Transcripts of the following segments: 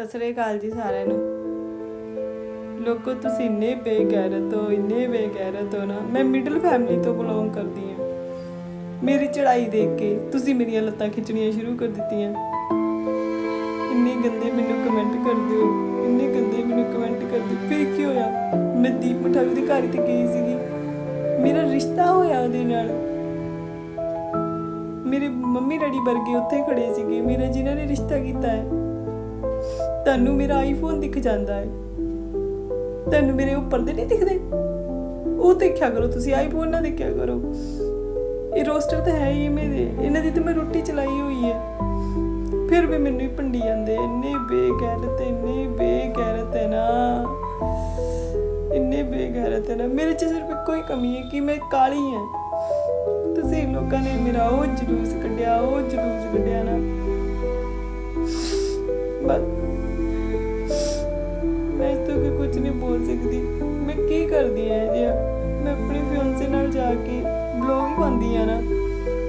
ਸਤਿ ਸ੍ਰੀ ਅਕਾਲ ਜੀ ਸਾਰਿਆਂ ਨੂੰ। ਲੋਕੋ, ਤੁਸੀਂ ਇੰਨੇ ਬੇਗੈਰਤ ਹੋ, ਇੰਨੇ ਬੇਗੈਰਤ ਹੋ ਨਾ। ਮੈਂ ਮਿਡਲ ਫੈਮਿਲੀ ਤੋਂ ਬਿਲੋਂਗ ਕਰਦੀ ਹਾਂ। ਮੇਰੀ ਚੜਾਈ ਦੇਖ ਕੇ ਤੁਸੀਂ ਮੇਰੀਆਂ ਲੱਤਾਂ ਖਿੱਚਣੀਆਂ ਸ਼ੁਰੂ ਕਰ ਦਿੱਤੀਆਂ। ਇੰਨੇ ਗੰਦੇ ਮੈਨੂੰ ਕਮੈਂਟ ਕਰਦੇ ਹੋ। ਇੰਨੇ ਗੰਦੇ ਮੈਨੂੰ ਕਮੈਂਟ ਕਰਦੇ ਫਿਰ ਕੀ ਹੋਇਆ? ਮੈਂ ਦੀਪ ਮਠਾਈ ਦੇ ਘਰ ਤੇ ਗਈ ਸੀਗੀ। ਮੇਰਾ ਰਿਸ਼ਤਾ ਹੋਇਆ ਉਹਦੇ ਨਾਲ। ਮੇਰੇ ਮੰਮੀ ਡੈਡੀ ਵਰਗੇ ਉੱਥੇ ਖੜੇ ਸੀਗੇ। ਮੇਰਾ ਜਿਨ੍ਹਾਂ ਨੇ ਰਿਸ਼ਤਾ ਕੀਤਾ ਹੈ। ਤੁਹਾਨੂੰ ਮੇਰਾ ਆਈਫੋਨ ਦਿਖ ਜਾਂਦਾ ਹੈ। ਤੁਹਾਨੂੰ ਮੇਰੇ ਉੱਪਰ ਦੇ ਨਹੀਂ ਦਿਖਦੇ। ਉਹ ਦੇਖਿਆ ਕਰੋ, ਤੁਸੀਂ ਆਈਫੋਨ ਨਾ ਦੇਖਿਆ ਕਰੋ। ਇਹ ਰੋਸਟਰ ਤਾਂ ਹੈ ਹੀ ਮੇਰੇ। ਇਹਨਾਂ ਦੀ ਤਾਂ ਮੈਂ ਰੋਟੀ ਚਲਾਈ ਹੋਈ ਹੈ। ਫਿਰ ਵੀ ਮੈਨੂੰ ਹੀ ਭੰਡੀ ਜਾਂਦੇ ਇੰਨੇ ਬੇਗੈਰਤ ਇੰਨੇ ਬੇਗੈਰਤ ਹੈ ਨਾ। ਇੰਨੇ ਬੇਗੈਰਤ ਹੈ ਨਾ। ਮੇਰੇ ਚ ਸਿਰਫ ਇੱਕੋ ਹੀ ਕਮੀ ਹੈ ਕਿ ਮੈਂ ਕਾਲੀ ਹਾਂ। ਤੁਸੀਂ ਲੋਕਾਂ ਨੇ ਮੇਰਾ ਉਹ ਜਲੂਸ ਕੱਢਿਆ, ਉਹ ਜਲੂਸ ਕੱਢਿਆ ਨਾ। ਸਕਦੀ ਮੈਂ ਕੀ ਕਰਦੀ ਐ ਜੀ ਮੈਂ ਆਪਣੀ ਫਿਓਂਸੇ ਨਾਲ ਜਾ ਕੇ ਬਲੌਗ ਹੀ ਪਾਉਂਦੀ ਆ ਨਾ।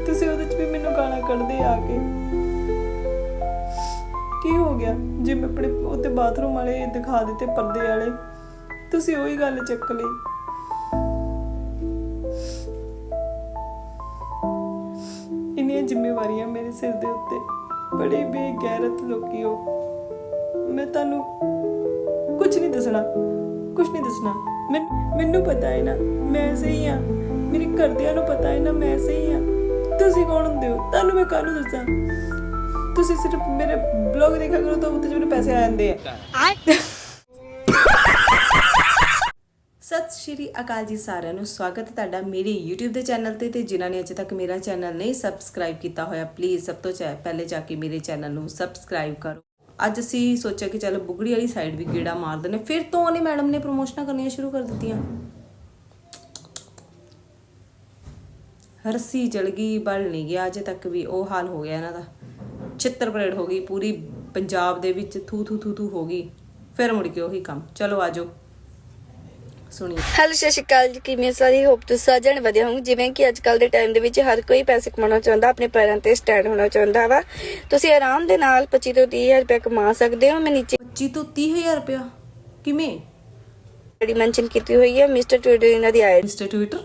ਤੁਸੀਂ ਉਹਦੇ ਚ ਵੀ ਮੈਨੂੰ ਗਾਲਾਂ ਕੱਢਦੇ ਆ ਕੇ। ਕੀ ਹੋ ਗਿਆ? ਜੇ ਮੈਂ ਆਪਣੇ ਉੱਤੇ ਬਾਥਰੂਮ ਵਾਲੇ ਦਿਖਾ ਦਿੱਤੇ ਪਰਦੇ ਵਾਲੇ, ਤੁਸੀਂ ਉਹੀ ਗੱਲ ਚੱਕ ਲਈ। ਇੰਨੀਆਂ ਜ਼ਿੰਮੇਵਾਰੀਆਂ ਮੇਰੇ ਸਿਰ ਦੇ ਉੱਤੇ। ਬੜੇ ਬੇਗੈਰਤ ਲੋਕੀ ਹੋ। ਮੈਂ ਤੁਹਾਨੂੰ ਕੁਝ ਨਹੀਂ ਦੱਸਣਾ। ਕੁਝ ਨਹੀਂ ਦੱਸਣਾ। ਮੈਨ- ਮੈਨੂੰ ਪਤਾ ਹੈ ਨਾ ਮੈਂ ਸਹੀ ਆ ਮੇਰੇ ਘਰਦਿਆਂ ਨੂੰ ਪਤਾ ਹੈ ਨਾ ਮੈਂ ਸਹੀ ਆ ਤੁਸੀਂ ਕੌਣ ਹੁੰਦੇ ਹੋ? ਤੁਹਾਨੂੰ ਮੈਂ ਕਾਹਨੂੰ ਦੱਸਾਂ? ਤੁਸੀਂ ਸਿਰਫ ਮੇਰੇ ਬਲੌਗ ਦੇਖਿਆ ਕਰੋ ਤਾਂ 'ਚ ਮੈਨੂੰ ਪੈਸੇ ਆ ਜਾਂਦੇ ਆ। ਸਤਿ ਸ਼੍ਰੀ ਅਕਾਲ ਜੀ ਸਾਰਿਆਂ ਨੂੰ। ਸਵਾਗਤ ਹੈ ਤੁਹਾਡਾ ਮੇਰੇ YouTube ਦੇ ਚੈਨਲ ਤੇ ਤੇ ਜਿਨ੍ਹਾਂ ਨੇ ਅਜੇ ਤੱਕ ਮੇਰਾ ਚੈਨਲ ਨਹੀਂ ਸਬਸਕ੍ਰਾਈਬ ਕੀਤਾ ਹੋਇਆ ਪਲੀਜ਼ ਸਭ ਤੋਂ ਪਹਿਲੇ ਜਾ ਕੇ ਮੇਰੇ ਚੈਨਲ ਨੂੰ ਸਬਸਕ੍ਰਾਈਬ ਕਰੋ। ਅੱਜ ਅਸੀਂ ਸੋਚਿਆ ਕਿ ਚਲ ਬੁਗੜੀ ਵਾਲੀ ਸਾਈਡ ਵੀ ਗੇੜਾ ਮਾਰ ਦਿੰਦੇ ਫਿਰ ਤੋਂ ਉਹਨੇ ਮੈਡਮ ਨੇ ਪ੍ਰੋਮੋਸ਼ਨਾਂ ਕਰਨੀਆਂ ਸ਼ੁਰੂ ਕਰ ਦਿੱਤੀਆਂ। ਹਰਸੀ ਚਲ ਗਈ, ਬਲ ਨਹੀਂ ਗਿਆ ਅਜੇ ਤੱਕ ਵੀ, ਉਹ ਹਾਲ ਹੋ ਗਿਆ ਇਹਨਾਂ ਦਾ। ਛਿੱਤਰ ਪਰੇਡ ਹੋ ਗਈ ਪੂਰੀ, ਪੰਜਾਬ ਦੇ ਵਿੱਚ ਥੂ ਥੂ ਥੂ ਥੂ ਹੋ ਗਈ। ਫਿਰ ਮੁੜ ਕੇ ਉਹੀ ਕੰਮ। ਚਲੋ ਆਜੋ ਸੁਣੀਏ। ਹੈਲੋ ਸਤਿ ਸ਼੍ਰੀ ਅਕਾਲ ਜੀ। ਕਿਵੇਂ ਸਾਰੇ? ਹੋਪ ਤੁਸੀਂ ਸਾਰੇ ਜਣੇ ਵਧੀਆ ਹੋਵੋਗੇ। ਜਿਵੇਂ ਕਿ ਅੱਜ ਕੱਲ ਦੇ ਟਾਈਮ ਦੇ ਵਿੱਚ ਹਰ ਕੋਈ ਪੈਸੇ ਕਮਾਉਣਾ ਚਾਹੁੰਦਾ ਆਪਣੇ ਪੈਰਾਂ ਤੇ ਸਟੈਂਡ ਹੋਣਾ ਚਾਹੁੰਦਾ ਵਾ। ਤੁਸੀਂ ਆਰਾਮ ਦੇ ਨਾਲ 25 ਤੋਂ 30000 ਰੁਪਏ ਕਮਾ ਸਕਦੇ ਹੋ। ਮੈਂ ਨੀਚੇ 25 ਤੋਂ 30000 ਰੁਪਇਆ? ਕਿਵੇਂ? ਜਿਹੜੀ ਮੈਂਸ਼ਨ ਕੀਤੀ ਹੋਈ ਹੈ। ਮਿਸਟਰ ਟਵਿਟਰ ਇਹਨਾਂ ਦੀ ਆਈਡੀ ਮਿਸਟਰ ਟਵਿੱਟਰ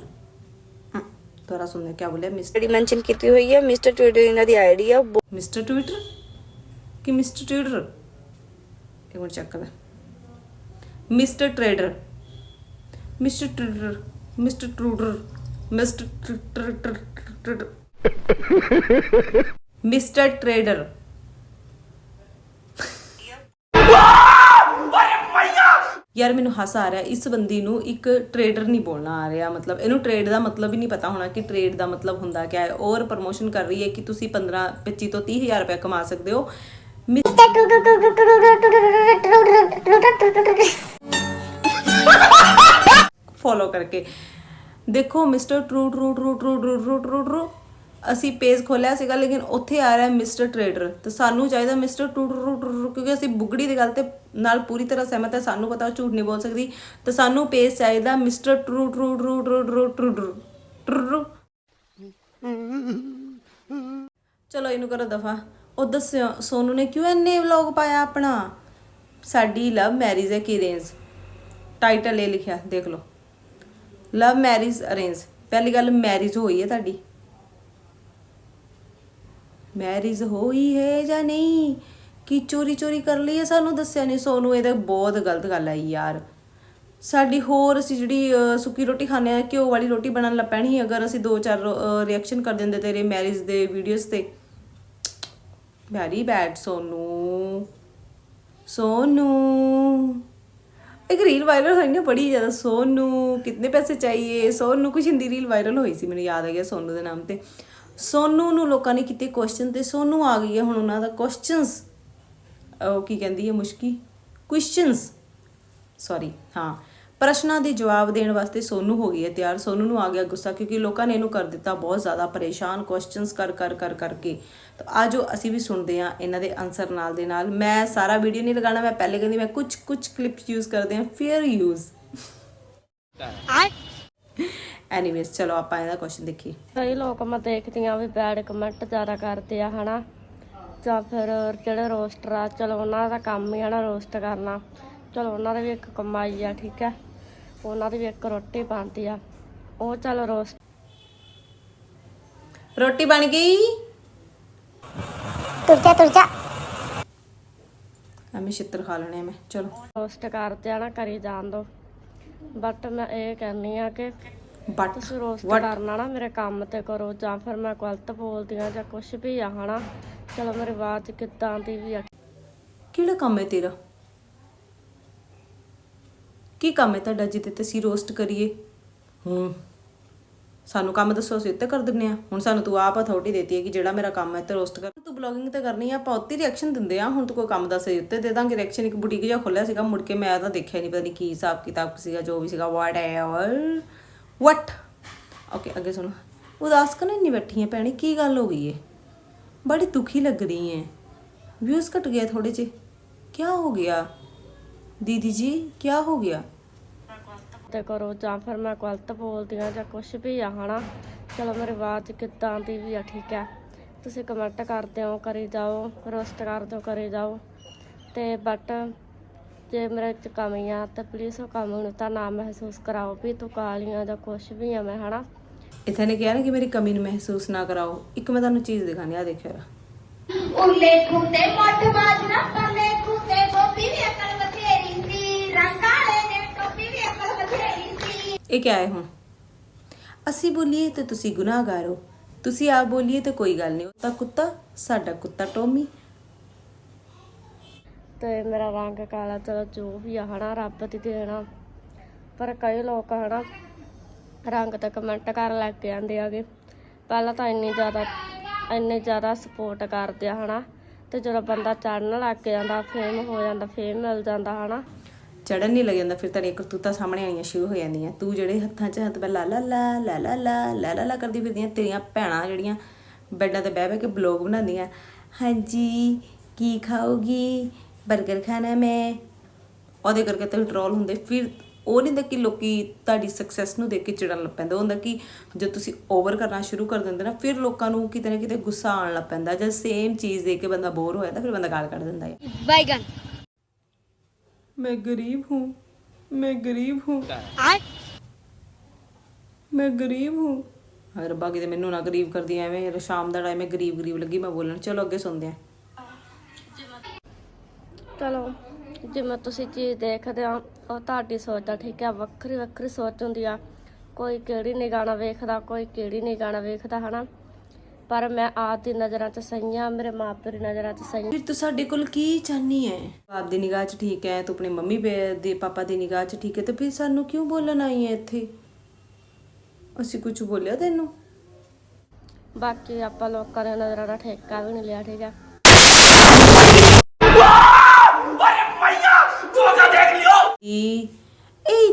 ਦੁਬਾਰਾ ਸੁਣਨੇ ਕੀ ਬੋਲਿਆ? ਮਿਸਟਰ ਜਿਹੜੀ ਮੈਂਸ਼ਨ ਕੀਤੀ ਹੋਈ ਹੈ। ਮਿਸਟਰ ਟਵਿਟਰ ਇਹਨਾਂ ਦੀ ਆਈਡੀ ਆ। ਮਿਸਟਰ ਟਵਿੱਟਰ ਕਿ ਮਿਸਟਰ ਟਵਿੱਟਰ ਇੱਕ ਮਿੰਟ ਚੈੱਕ ਕਰ mister trader mister trader mister trader mister trader mister trader ਯਾਰ ਮੈਨੂੰ ਹਾਸਾ ਆ ਰਿਹਾ ਇਸ ਬੰਦੀ ਨੂੰ ਇੱਕ ਟ੍ਰੇਡਰ ਨਹੀਂ ਬੋਲਣਾ ਆ ਰਿਹਾ ਮਤਲਬ ਇਹਨੂੰ ਟ੍ਰੇਡ ਦਾ ਮਤਲਬ ਹੀ ਨਹੀਂ ਪਤਾ ਹੋਣਾ ਕਿ ਟ੍ਰੇਡ ਦਾ ਮਤਲਬ ਹੁੰਦਾ ਕਿਆ ਹੈ ਔਰ ਪ੍ਰਮੋਸ਼ਨ ਕਰ ਰਹੀ ਹੈ ਕਿ ਤੁਸੀਂ 15 25 ਤੋਂ 30000 ਰੁਪਏ ਕਮਾ ਸਕਦੇ ਹੋ ਫੋਲੋ ਕਰਕੇ ਦੇਖੋ mister true true true true true true true true ਅਸੀਂ ਪੇਜ ਖੋਲਿਆ ਸੀਗਾ ਲੇਕਿਨ ਉੱਥੇ ਆ ਰਿਹਾ ਮਿਸਟਰ ਟ੍ਰੇਡਰ ਤੇ ਸਾਨੂੰ ਚਾਹੀਦਾ mister two true true true ਕਿਉਂਕਿ ਅਸੀਂ ਬੁਗੜੀ ਦੀ ਗੱਲ ਤੇ ਨਾਲ ਪੂਰੀ ਤਰ੍ਹਾਂ ਸਹਿਮਤ ਹੈ ਸਾਨੂੰ ਪਤਾ ਉਹ ਝੂਠ ਨਹੀਂ ਬੋਲ ਸਕਦੀ ਤੇ ਸਾਨੂੰ ਪੇਜ ਚਾਹੀਦਾ mister true true true true true true true ਚਲੋ ਇਹਨੂੰ ਕਰੋ ਦਫਾ ਉਹ ਦੱਸਿਓ ਸੋਨੂ ਨੇ ਕਿਉਂ ਇੰਨੇ ਵਲੌਗ ਪਾਇਆ ਆਪਣਾ ਸਾਡੀ ਲਵ ਮੈਰਿਜ ਹੈ ਕਿ ਰੇਂਜ ਟਾਈਟਲ ਇਹ ਲਿਖਿਆ ਦੇਖ ਲਓ ਲਵ ਮੈਰਿਜ ਅਰੇਂਜ ਪਹਿਲੀ ਗੱਲ ਮੈਰਿਜ ਹੋਈ ਹੈ ਤੁਹਾਡੀ। ਮੈਰਿਜ ਹੋਈ ਹੈ ਜਾਂ ਨਹੀਂ? ਕਿ ਚੋਰੀ ਚੋਰੀ ਕਰ ਲਈ ਹੈ? ਸਾਨੂੰ ਦੱਸਿਆ ਨਹੀਂ। ਸੋਨੂੰ, ਇਹ ਤਾਂ ਬਹੁਤ ਗਲਤ ਗੱਲ ਹੈ ਯਾਰ। ਸਾਡੀ ਹੋਰ ਅਸੀਂ ਜਿਹੜੀ ਸੁੱਕੀ ਰੋਟੀ ਖਾਂਦੇ ਆ ਘਿਓ ਵਾਲੀ ਰੋਟੀ ਬਣਨ ਲੱਗ ਪੈਣੀ ਅਗਰ ਅਸੀਂ ਦੋ ਚਾਰ ਰਿਐਕਸ਼ਨ ਕਰ ਦਿੰਦੇ ਤੇਰੇ ਮੈਰਿਜ ਦੇ ਵੀਡੀਓਜ਼ ਤੇ। Very bad Sonu. ਸੋਨੂ। ਇੱਕ ਰੀਲ ਵਾਇਰਲ ਹੋਈ ਨਾ ਬੜੀ ਜ਼ਿਆਦਾ, ਸੋਨੂ ਕਿੰਨੇ ਪੈਸੇ ਚਾਹੀਏ? ਸੋਨੂ ਕੁਛ ਹਿੰਦੀ ਰੀਲ ਵਾਇਰਲ ਹੋਈ ਸੀ, ਮੈਨੂੰ ਯਾਦ ਆ ਗਿਆ ਸੋਨੂ ਦੇ ਨਾਮ ਤੇ। ਸੋਨੂ ਨੂੰ ਲੋਕਾਂ ਨੇ ਕੀਤੇ ਕੁਐਸਚਨ ਤੇ ਸੋਨੂ ਆ ਗਈ ਹੈ ਹੁਣ ਉਹਨਾਂ ਦਾ ਕੁਐਸਚਨਸ ਉਹ ਕੀ ਕਹਿੰਦੀ ਹੈ ਮੁਸ਼ਕੀ? ਕੁਐਸਚਨਸ ਸੌਰੀ ਹਾਂ। ਪ੍ਰਸ਼ਨਾਂ ਦੇ ਜਵਾਬ ਦੇਣ ਵਾਸਤੇ ਸੋਨੂ ਹੋ ਗਈ ਹੈ ਤਿਆਰ। ਸੋਨੂ ਨੂੰ ਆ ਗਿਆ ਗੁੱਸਾ ਕਿਉਂਕਿ ਲੋਕਾਂ ਨੇ ਇਹਨੂੰ ਕਰ ਦਿੱਤਾ ਬਹੁਤ ਜ਼ਿਆਦਾ ਪਰੇਸ਼ਾਨ ਕੁਐਸਚਨਸ ਕਰ ਕਰ ਕਰ ਕਰਕੇ ਤਾਂ ਆਜੋ ਅਸੀਂ ਵੀ ਸੁਣਦੇ ਹਾਂ ਇਹਨਾਂ ਦੇ ਆਨਸਰ ਨਾਲ ਦੇ ਨਾਲ। ਮੈਂ ਸਾਰਾ ਵੀਡੀਓ ਨਹੀਂ ਲਗਾਉਣਾ ਮੈਂ ਪਹਿਲੇ ਕਹਿੰਦੀ ਮੈਂ ਕੁਝ ਕੁਝ ਕਲਿੱਪਸ ਯੂਜ਼ ਕਰਦੇ ਹਾਂ ਫੇਅਰ ਯੂਜ਼ ਐਨੀਵੇਜ਼ ਚਲੋ ਆਪਾਂ ਇਹਦਾ ਕੁਐਸਚਨ ਦੇਖੀਏ। ਕਈ ਲੋਕ ਮੈਂ ਦੇਖਦੀ ਆ ਵੀ ਬੈਡ ਕਮੈਂਟ ਜ਼ਿਆਦਾ ਕਰਦੇ ਆ ਹਨਾ। ਜਾਂ ਫਿਰ ਜਿਹੜੇ ਰੋਸਟਰ ਆ ਚਲੋ ਉਹਨਾਂ ਦਾ ਕੰਮ ਹੀ ਆ ਨਾ ਰੋਸਟ ਕਰਨਾ। ਚਲੋ ਉਹਨਾਂ ਦੀ ਵੀ ਇੱਕ ਕਮਾਈ ਆ ਠੀਕ ਹੈ। ਉਹਨਾਂ ਦੀ ਵੀ ਇੱਕ ਰੋਟੀ ਬਣਦੀ ਆ। ਉਹ ਚਲ ਰੋਸਟ ਰੋਟੀ ਬਣ ਗਈ? ਤੁਰਜਾ ਤੁਰਜਾ ਐਵੇਂ ਛਿੱਤਰ ਖਾ ਲੈਣੇ ਮੈਂ ਚਲੋ। ਰੋਸਟ ਕਰਦੇ ਆ ਨਾ ਕਰੀ ਜਾਣ ਦੋ। ਬਟ ਮੈਂ ਇਹ ਕਹਿੰਨੀ ਆ ਕਿ ਬਟ ਤੁਸੀਂ ਰੋਸਟ? ਕਰਨਾ ਨਾ ਮੇਰੇ ਕੰਮ ਤੇ ਕਰੋ ਜਾਂ ਫਿਰ ਮੈਂ ਗਲਤ ਬੋਲਦੀ ਆ ਜਾਂ ਕੁਝ ਵੀ ਆ ਹਨਾ? ਚਲੋ ਮੇਰੀ ਆਵਾਜ਼ ਕਿੱਦਾਂ ਦੀ ਵੀ ਆ। ਕਿਹੜਾ ਕੰਮ ਹੈ ਤੇਰਾ? ਕੀ ਕੰਮ ਹੈ ਤੁਹਾਡਾ ਜਿਹਦੇ ਤੇ ਅਸੀਂ ਰੋਸਟ ਕਰੀਏ? ਹੂੰ। ਸਾਨੂੰ ਕੰਮ ਦੱਸੋ ਅਸੀਂ ਉੱਤੇ ਕਰ ਦਿੰਨੇ ਆ। ਹੁਣ ਸਾਨੂੰ ਤੂੰ ਆਪ ਅਥਾਰਟੀ ਦੇਤੀ ਹੈ ਕਿ ਜਿਹੜਾ ਮੇਰਾ ਕੰਮ ਹੈ ਤੇ ਰੋਸਟ ਕਰ। ਤੂੰ ਬਲੌਗਿੰਗ ਤੇ ਕਰਨੀ ਆ ਆਪਾਂ ਉੱਤੇ ਰਿਐਕਸ਼ਨ ਦਿੰਦੇ ਆ। ਹੁਣ ਤੂੰ ਕੋਈ ਕੰਮ ਦੱਸ ਉੱਤੇ ਦੇ ਦਾਂਗੇ। ਰਿਐਕਸ਼ਨ ਇੱਕ ਬੁਟੀਕ ਜਿਹਾ ਖੋਲਿਆ ਸੀਗਾ ਮੁੜ ਕੇ ਮੈਂ ਤਾਂ ਦੇਖਿਆ ਨਹੀਂ ਪਤਾ ਨਹੀਂ ਕੀ ਹਿਸਾਬ ਕਿਤਾਬ ਸੀਗਾ ਜੋ ਵੀ ਸੀਗਾ ਵਾਟ ਹੈ ਔਰ ਵਟ ਓਕੇ ਅੱਗੇ ਸੁਣੋ। ਉਦਾਸ ਕਰਨ ਨਹੀਂ ਬੈਠੀ ਹੈ ਭੈਣੇ? ਕੀ ਗੱਲ ਹੋ ਗਈ ਹੈ ਬੜੀ ਦੁਖੀ ਲੱਗ ਰਹੀ ਹੈ ਵਿਊਜ਼ ਘਟ ਗਏ ਥੋੜੇ ਜਿਹੇ। ਕੀ ਹੋ ਗਿਆ? ਦੀਦੀ ਜੀ ਕੀ ਹੋ ਗਿਆ? ਤੇ ਕਰੋ ਜਾਂ ਫਿਰ ਮੈਂ ਗਲਤ ਬੋਲਦੀ ਆ ਜਾਂ ਕੁਝ ਵੀ ਆ ਹਨਾ? ਚਲੋ ਮੇਰੇ ਬਾਤ ਕਿੱਦਾਂ ਦੀ ਵੀ ਆ ਠੀਕ ਹੈ? ਤੁਸੀਂ ਕਮੈਂਟ ਕਰਦੇ ਹੋ ਕਰੀ ਜਾਓ ਰੋਸਟ ਕਰਦੇ ਹੋ ਕਰੀ ਜਾਓ। ਤੇ ਬਟ ਜੇ ਮੇਰੇ ਚ ਕਮੀ ਤਾਂ ਪਲੀਜ਼ ਉਹ ਕਮੀ ਨੂੰ ਤਾਂ ਨਾ ਮਹਿਸੂਸ ਕਰਾਓ ਵੀ ਤੂੰ ਕਾਲੀਆਂ ਜਾਂ ਕੁਝ ਵੀ ਆ ਮੈਂ ਹਨਾ? ਇਥੇ ਨੇ ਕਿਹਾ ਨਾ ਕਿ ਮੇਰੀ ਕਮੀ ਨੂੰ ਮਹਿਸੂਸ ਨਾ ਕਰਾਓ। ਇੱਕ ਮੈਂ ਤੁਹਾਨੂੰ ਚੀਜ਼ ਦਿਖਾਣੀ ਆ ਦੇਖਿਓ ਉਲੇ ਖੂਤੇ ਮੱਠ ਬਾਜਣਾ ਪੱਲੇ ਖੂਤੇ ਗੋਪੀ ਵੇਖਾ ਇਹ ਕਿਆ ਹੈ ਹੁਣ? ਅਸੀਂ ਬੋਲੀਏ ਤੇ ਤੁਸੀਂ ਗੁਨਾਹਗਾਰ ਹੋ। ਤੁਸੀਂ ਆਪ ਬੋਲੀਏ ਤੇ ਕੋਈ ਗੱਲ ਨਹੀਂ। ਉਹ ਤਾਂ ਕੁੱਤਾ, ਸਾਡਾ ਕੁੱਤਾ ਟੋਮੀ। ਤੇ ਮੇਰਾ ਰੰਗ ਕਾਲਾ ਚਲੋ ਜੋ ਵੀ ਆ ਹਨਾ, ਰੱਬ ਦੀ ਦੇਣ ਪਰ ਕਈ ਲੋਕ ਹਨਾ, ਰੰਗ ਤੇ ਕਮੈਂਟ ਕਰਨ ਲੱਗ ਜਾਂਦੇ ਆਗੇ ਪਹਿਲਾਂ ਤਾਂ ਇੰਨੀ ਜ਼ਿਆਦਾ, ਇੰਨੇ ਜ਼ਿਆਦਾ ਸਪੋਰਟ ਕਰਦੇ ਆ ਹਨਾ। ਤੇ ਜਦੋਂ ਬੰਦਾ ਚੜਨ ਲੱਗ ਜਾਂਦਾ ਫੇਮ ਹੋ ਜਾਂਦਾ ਫੇਮ ਮਿਲ ਜਾਂਦਾ ਹਨਾ। ਚੜਨ ਨਹੀਂ ਲੱਗ ਜਾਂਦਾ, ਫਿਰ ਤੇਰੀਆਂ ਕਰਤੂਤਾਂ ਸਾਹਮਣੇ ਆਣੀਆਂ ਸ਼ੁਰੂ ਹੋ ਜਾਂਦੀਆਂ। ਤੂੰ ਜਿਹੜੇ ਹੱਥਾਂ 'ਚ ਹੱਥ ਪੈ, ਲਾ ਲਾ ਲਾ ਲਾ ਲਾ ਲਾ ਲਾ ਲਾ ਕਰਦੀ ਫਿਰਦੀਆਂ, ਤੇਰੀਆਂ ਭੈਣਾਂ ਜਿਹੜੀਆਂ ਬੈੱਡਾਂ ਤੇ ਬਹਿ ਬਹਿ ਕੇ ਬਲੌਗ ਬਣਾਉਂਦੀਆਂ। ਹਾਂਜੀ, ਕੀ ਖਾਓਗੀ 버ਗਰ ਖਾਣਾ ਮੈਂ। ਉਹਦੇ ਕਰਕੇ ਤੇ ਟਰੋਲ ਹੁੰਦੇ। ਫਿਰ ਉਹ ਨਹੀਂ ਹੁੰਦਾ ਕਿ ਲੋਕੀ ਤੁਹਾਡੀ ਸਕਸੈਸ ਨੂੰ ਦੇਖ ਕੇ ਚਿੜਨ ਲੱਗ ਪੈਂਦਾ। ਹੁੰਦਾ ਕਿ ਜਦ ਤੁਸੀਂ ਓਵਰ ਕਰਨਾ ਸ਼ੁਰੂ ਕਰ ਦਿੰਦੇ ਨਾ, ਫਿਰ ਲੋਕਾਂ ਨੂੰ ਕਿਤੇ ਨਾ ਕਿਤੇ ਗੁੱਸਾ ਆਉਣ ਲੱਗ ਪੈਂਦਾ। ਜਦ ਸੇਮ ਚੀਜ਼ ਦੇਖ ਕੇ ਬੰਦਾ ਬੋਰ ਹੋਇਆ ਤਾਂ ਫਿਰ ਬੰਦਾ ਗਾਲ ਕੱਢ ਦਿੰਦਾ ਹੈ। ਬਾਈਗਨ मैं गरीब हूँ मैं गरीब हूँ ਮੈਂ ਗਰੀਬ ਹੂੰ ਹਾਏ ਰੱਬਾ ਕਿਤੇ ਮੈਨੂੰ ਨਾ ਗਰੀਬ ਕਰਦੀ ਐਵੇਂ ਸ਼ਾਮ ਦਾ ਟਾਈਮ ਹੈ ਗਰੀਬ ਗਰੀਬ ਲੱਗੀ ਮੈਂ ਬੋਲਣ ਚਲੋ ਅੱਗੇ ਸੁਣਦੇ ਆ ਚਲੋ ਜਿਵੇਂ ਤੁਸੀਂ ਚੀਜ਼ ਦੇਖਦੇ ਆ ਉਹ ਤੁਹਾਡੀ ਸੋਚ ਆ ਠੀਕ ਆ ਵੱਖਰੀ ਵੱਖਰੀ ਸੋਚ ਹੁੰਦੀ ਆ ਕੋਈ ਕਿਹੜੀ ਨਿਗਾਹ ਨਾਲ ਵੇਖਦਾ ਕੋਈ ਕਿਹੜੀ ਨਿਗਾਹ ਨਾਲ ਵੇਖਦਾ ਹਨਾ ਪਰ ਮੈਂ ਆਪ ਦੀ ਨਜ਼ਰਾਂ 'ਚ ਸਹੀ ਆ ਮੇਰੇ ਮਾਪੇ ਦੀ ਨਜ਼ਰਾਂ 'ਚ ਸਹੀ ਫਿਰ ਤੂੰ ਸਾਡੇ ਕੋਲ ਕੀ ਚਾਹਨੀ ਹੈ ਆਪ ਦੀ ਨਿਗਾਹ 'ਚ ਠੀਕ ਹੈ ਤੂੰ ਆਪਣੀ ਮੰਮੀ ਦੇ ਪਾਪਾ ਦੀ ਨਿਗਾਹ 'ਚ ਠੀਕ ਹੈ ਤੇ ਫਿਰ ਸਾਨੂੰ ਕਿਉਂ ਬੋਲਣ ਆਈ ਹੈ ਇੱਥੇ? ਅਸੀਂ ਕੁਝ ਬੋਲਿਆ ਤੈਨੂੰ? ਬਾਕੀ ਆਪਾਂ ਲੋਕਾਂ ਦੇ ਨਜ਼ਰਾਂ ਦਾ ਠੇਕਾ ਵੀ ਨਹੀਂ ਲਿਆ ਠੀਕ ਆ ਕਿ ਇਹ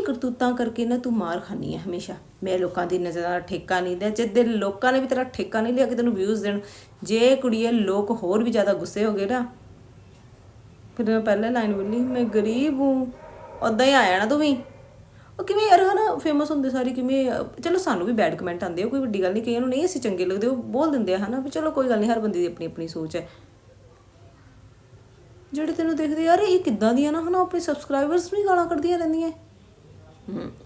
ਕਰਤੂਤਾਂ ਕਰਕੇ ਨਾ ਤੂੰ ਮਾਰ ਖਾਨੀ ਹੈ ਹਮੇਸ਼ਾ। ਮੈਂ ਲੋਕਾਂ ਦੀ ਨਜ਼ਰ ਦਾ ਠੇਕਾ ਨਹੀਂ ਦਿਆ ਜਿੱਦੇ ਲੋਕਾਂ ਨੇ ਵੀ ਤੇਰਾ ਠੇਕਾ ਨਹੀਂ ਲਿਆ, ਕਿ ਤੈਨੂੰ ਵਿਊਜ਼ ਦੇਣ, ਜੇ ਕੁੜੀਏ ਲੋਕ ਹੋਰ ਵੀ ਜ਼ਿਆਦਾ ਗੁੱਸੇ ਹੋ ਗਏ ਨਾ। ਫਿਰ ਮੈਂ ਪਹਿਲੇ ਲਾਈਨ ਬੋਲੀ ਮੈਂ ਗਰੀਬ ਹੂੰ ਉਦਾਂ ਹੀ ਆਇਆ ਨਾ ਤੂੰ ਵੀ। ਉਹ ਕਿਵੇਂ ਯਾਰ, ਹਨਾ ਫੇਮਸ ਹੁੰਦੇ ਸਾਰੇ ਕਿਵੇਂ, ਚਲੋ ਸਾਨੂੰ ਵੀ ਬੈਡ ਕਮੈਂਟ ਆਉਂਦੇ ਆ, ਕੋਈ ਵੱਡੀ ਗੱਲ ਨਹੀਂ, ਕਈਆਂ ਨੂੰ ਨਹੀਂ ਅਸੀਂ ਚੰਗੇ ਲੱਗਦੇ, ਉਹ ਬੋਲ ਦਿੰਦੇ ਆ, ਹਨਾ, ਵੀ ਚਲੋ ਕੋਈ ਗੱਲ ਨਹੀਂ, ਹਰ ਬੰਦੇ ਦੀ ਆਪਣੀ ਆਪਣੀ ਸੋਚ ਹੈ। ਜਿਹੜੇ ਤੈਨੂੰ ਦੇਖਦੇ ਯਾਰ, ਇਹ ਕਿੱਦਾਂ ਦੀਆਂ ਨਾ, ਹਨਾ, ਆਪਣੇ ਸਬਸਕ੍ਰਾਈਬਰਸ ਨੂੰ ਹੀ ਗਾਲਾਂ ਕੱਢਦੀਆਂ ਰਹਿੰਦੀਆਂ।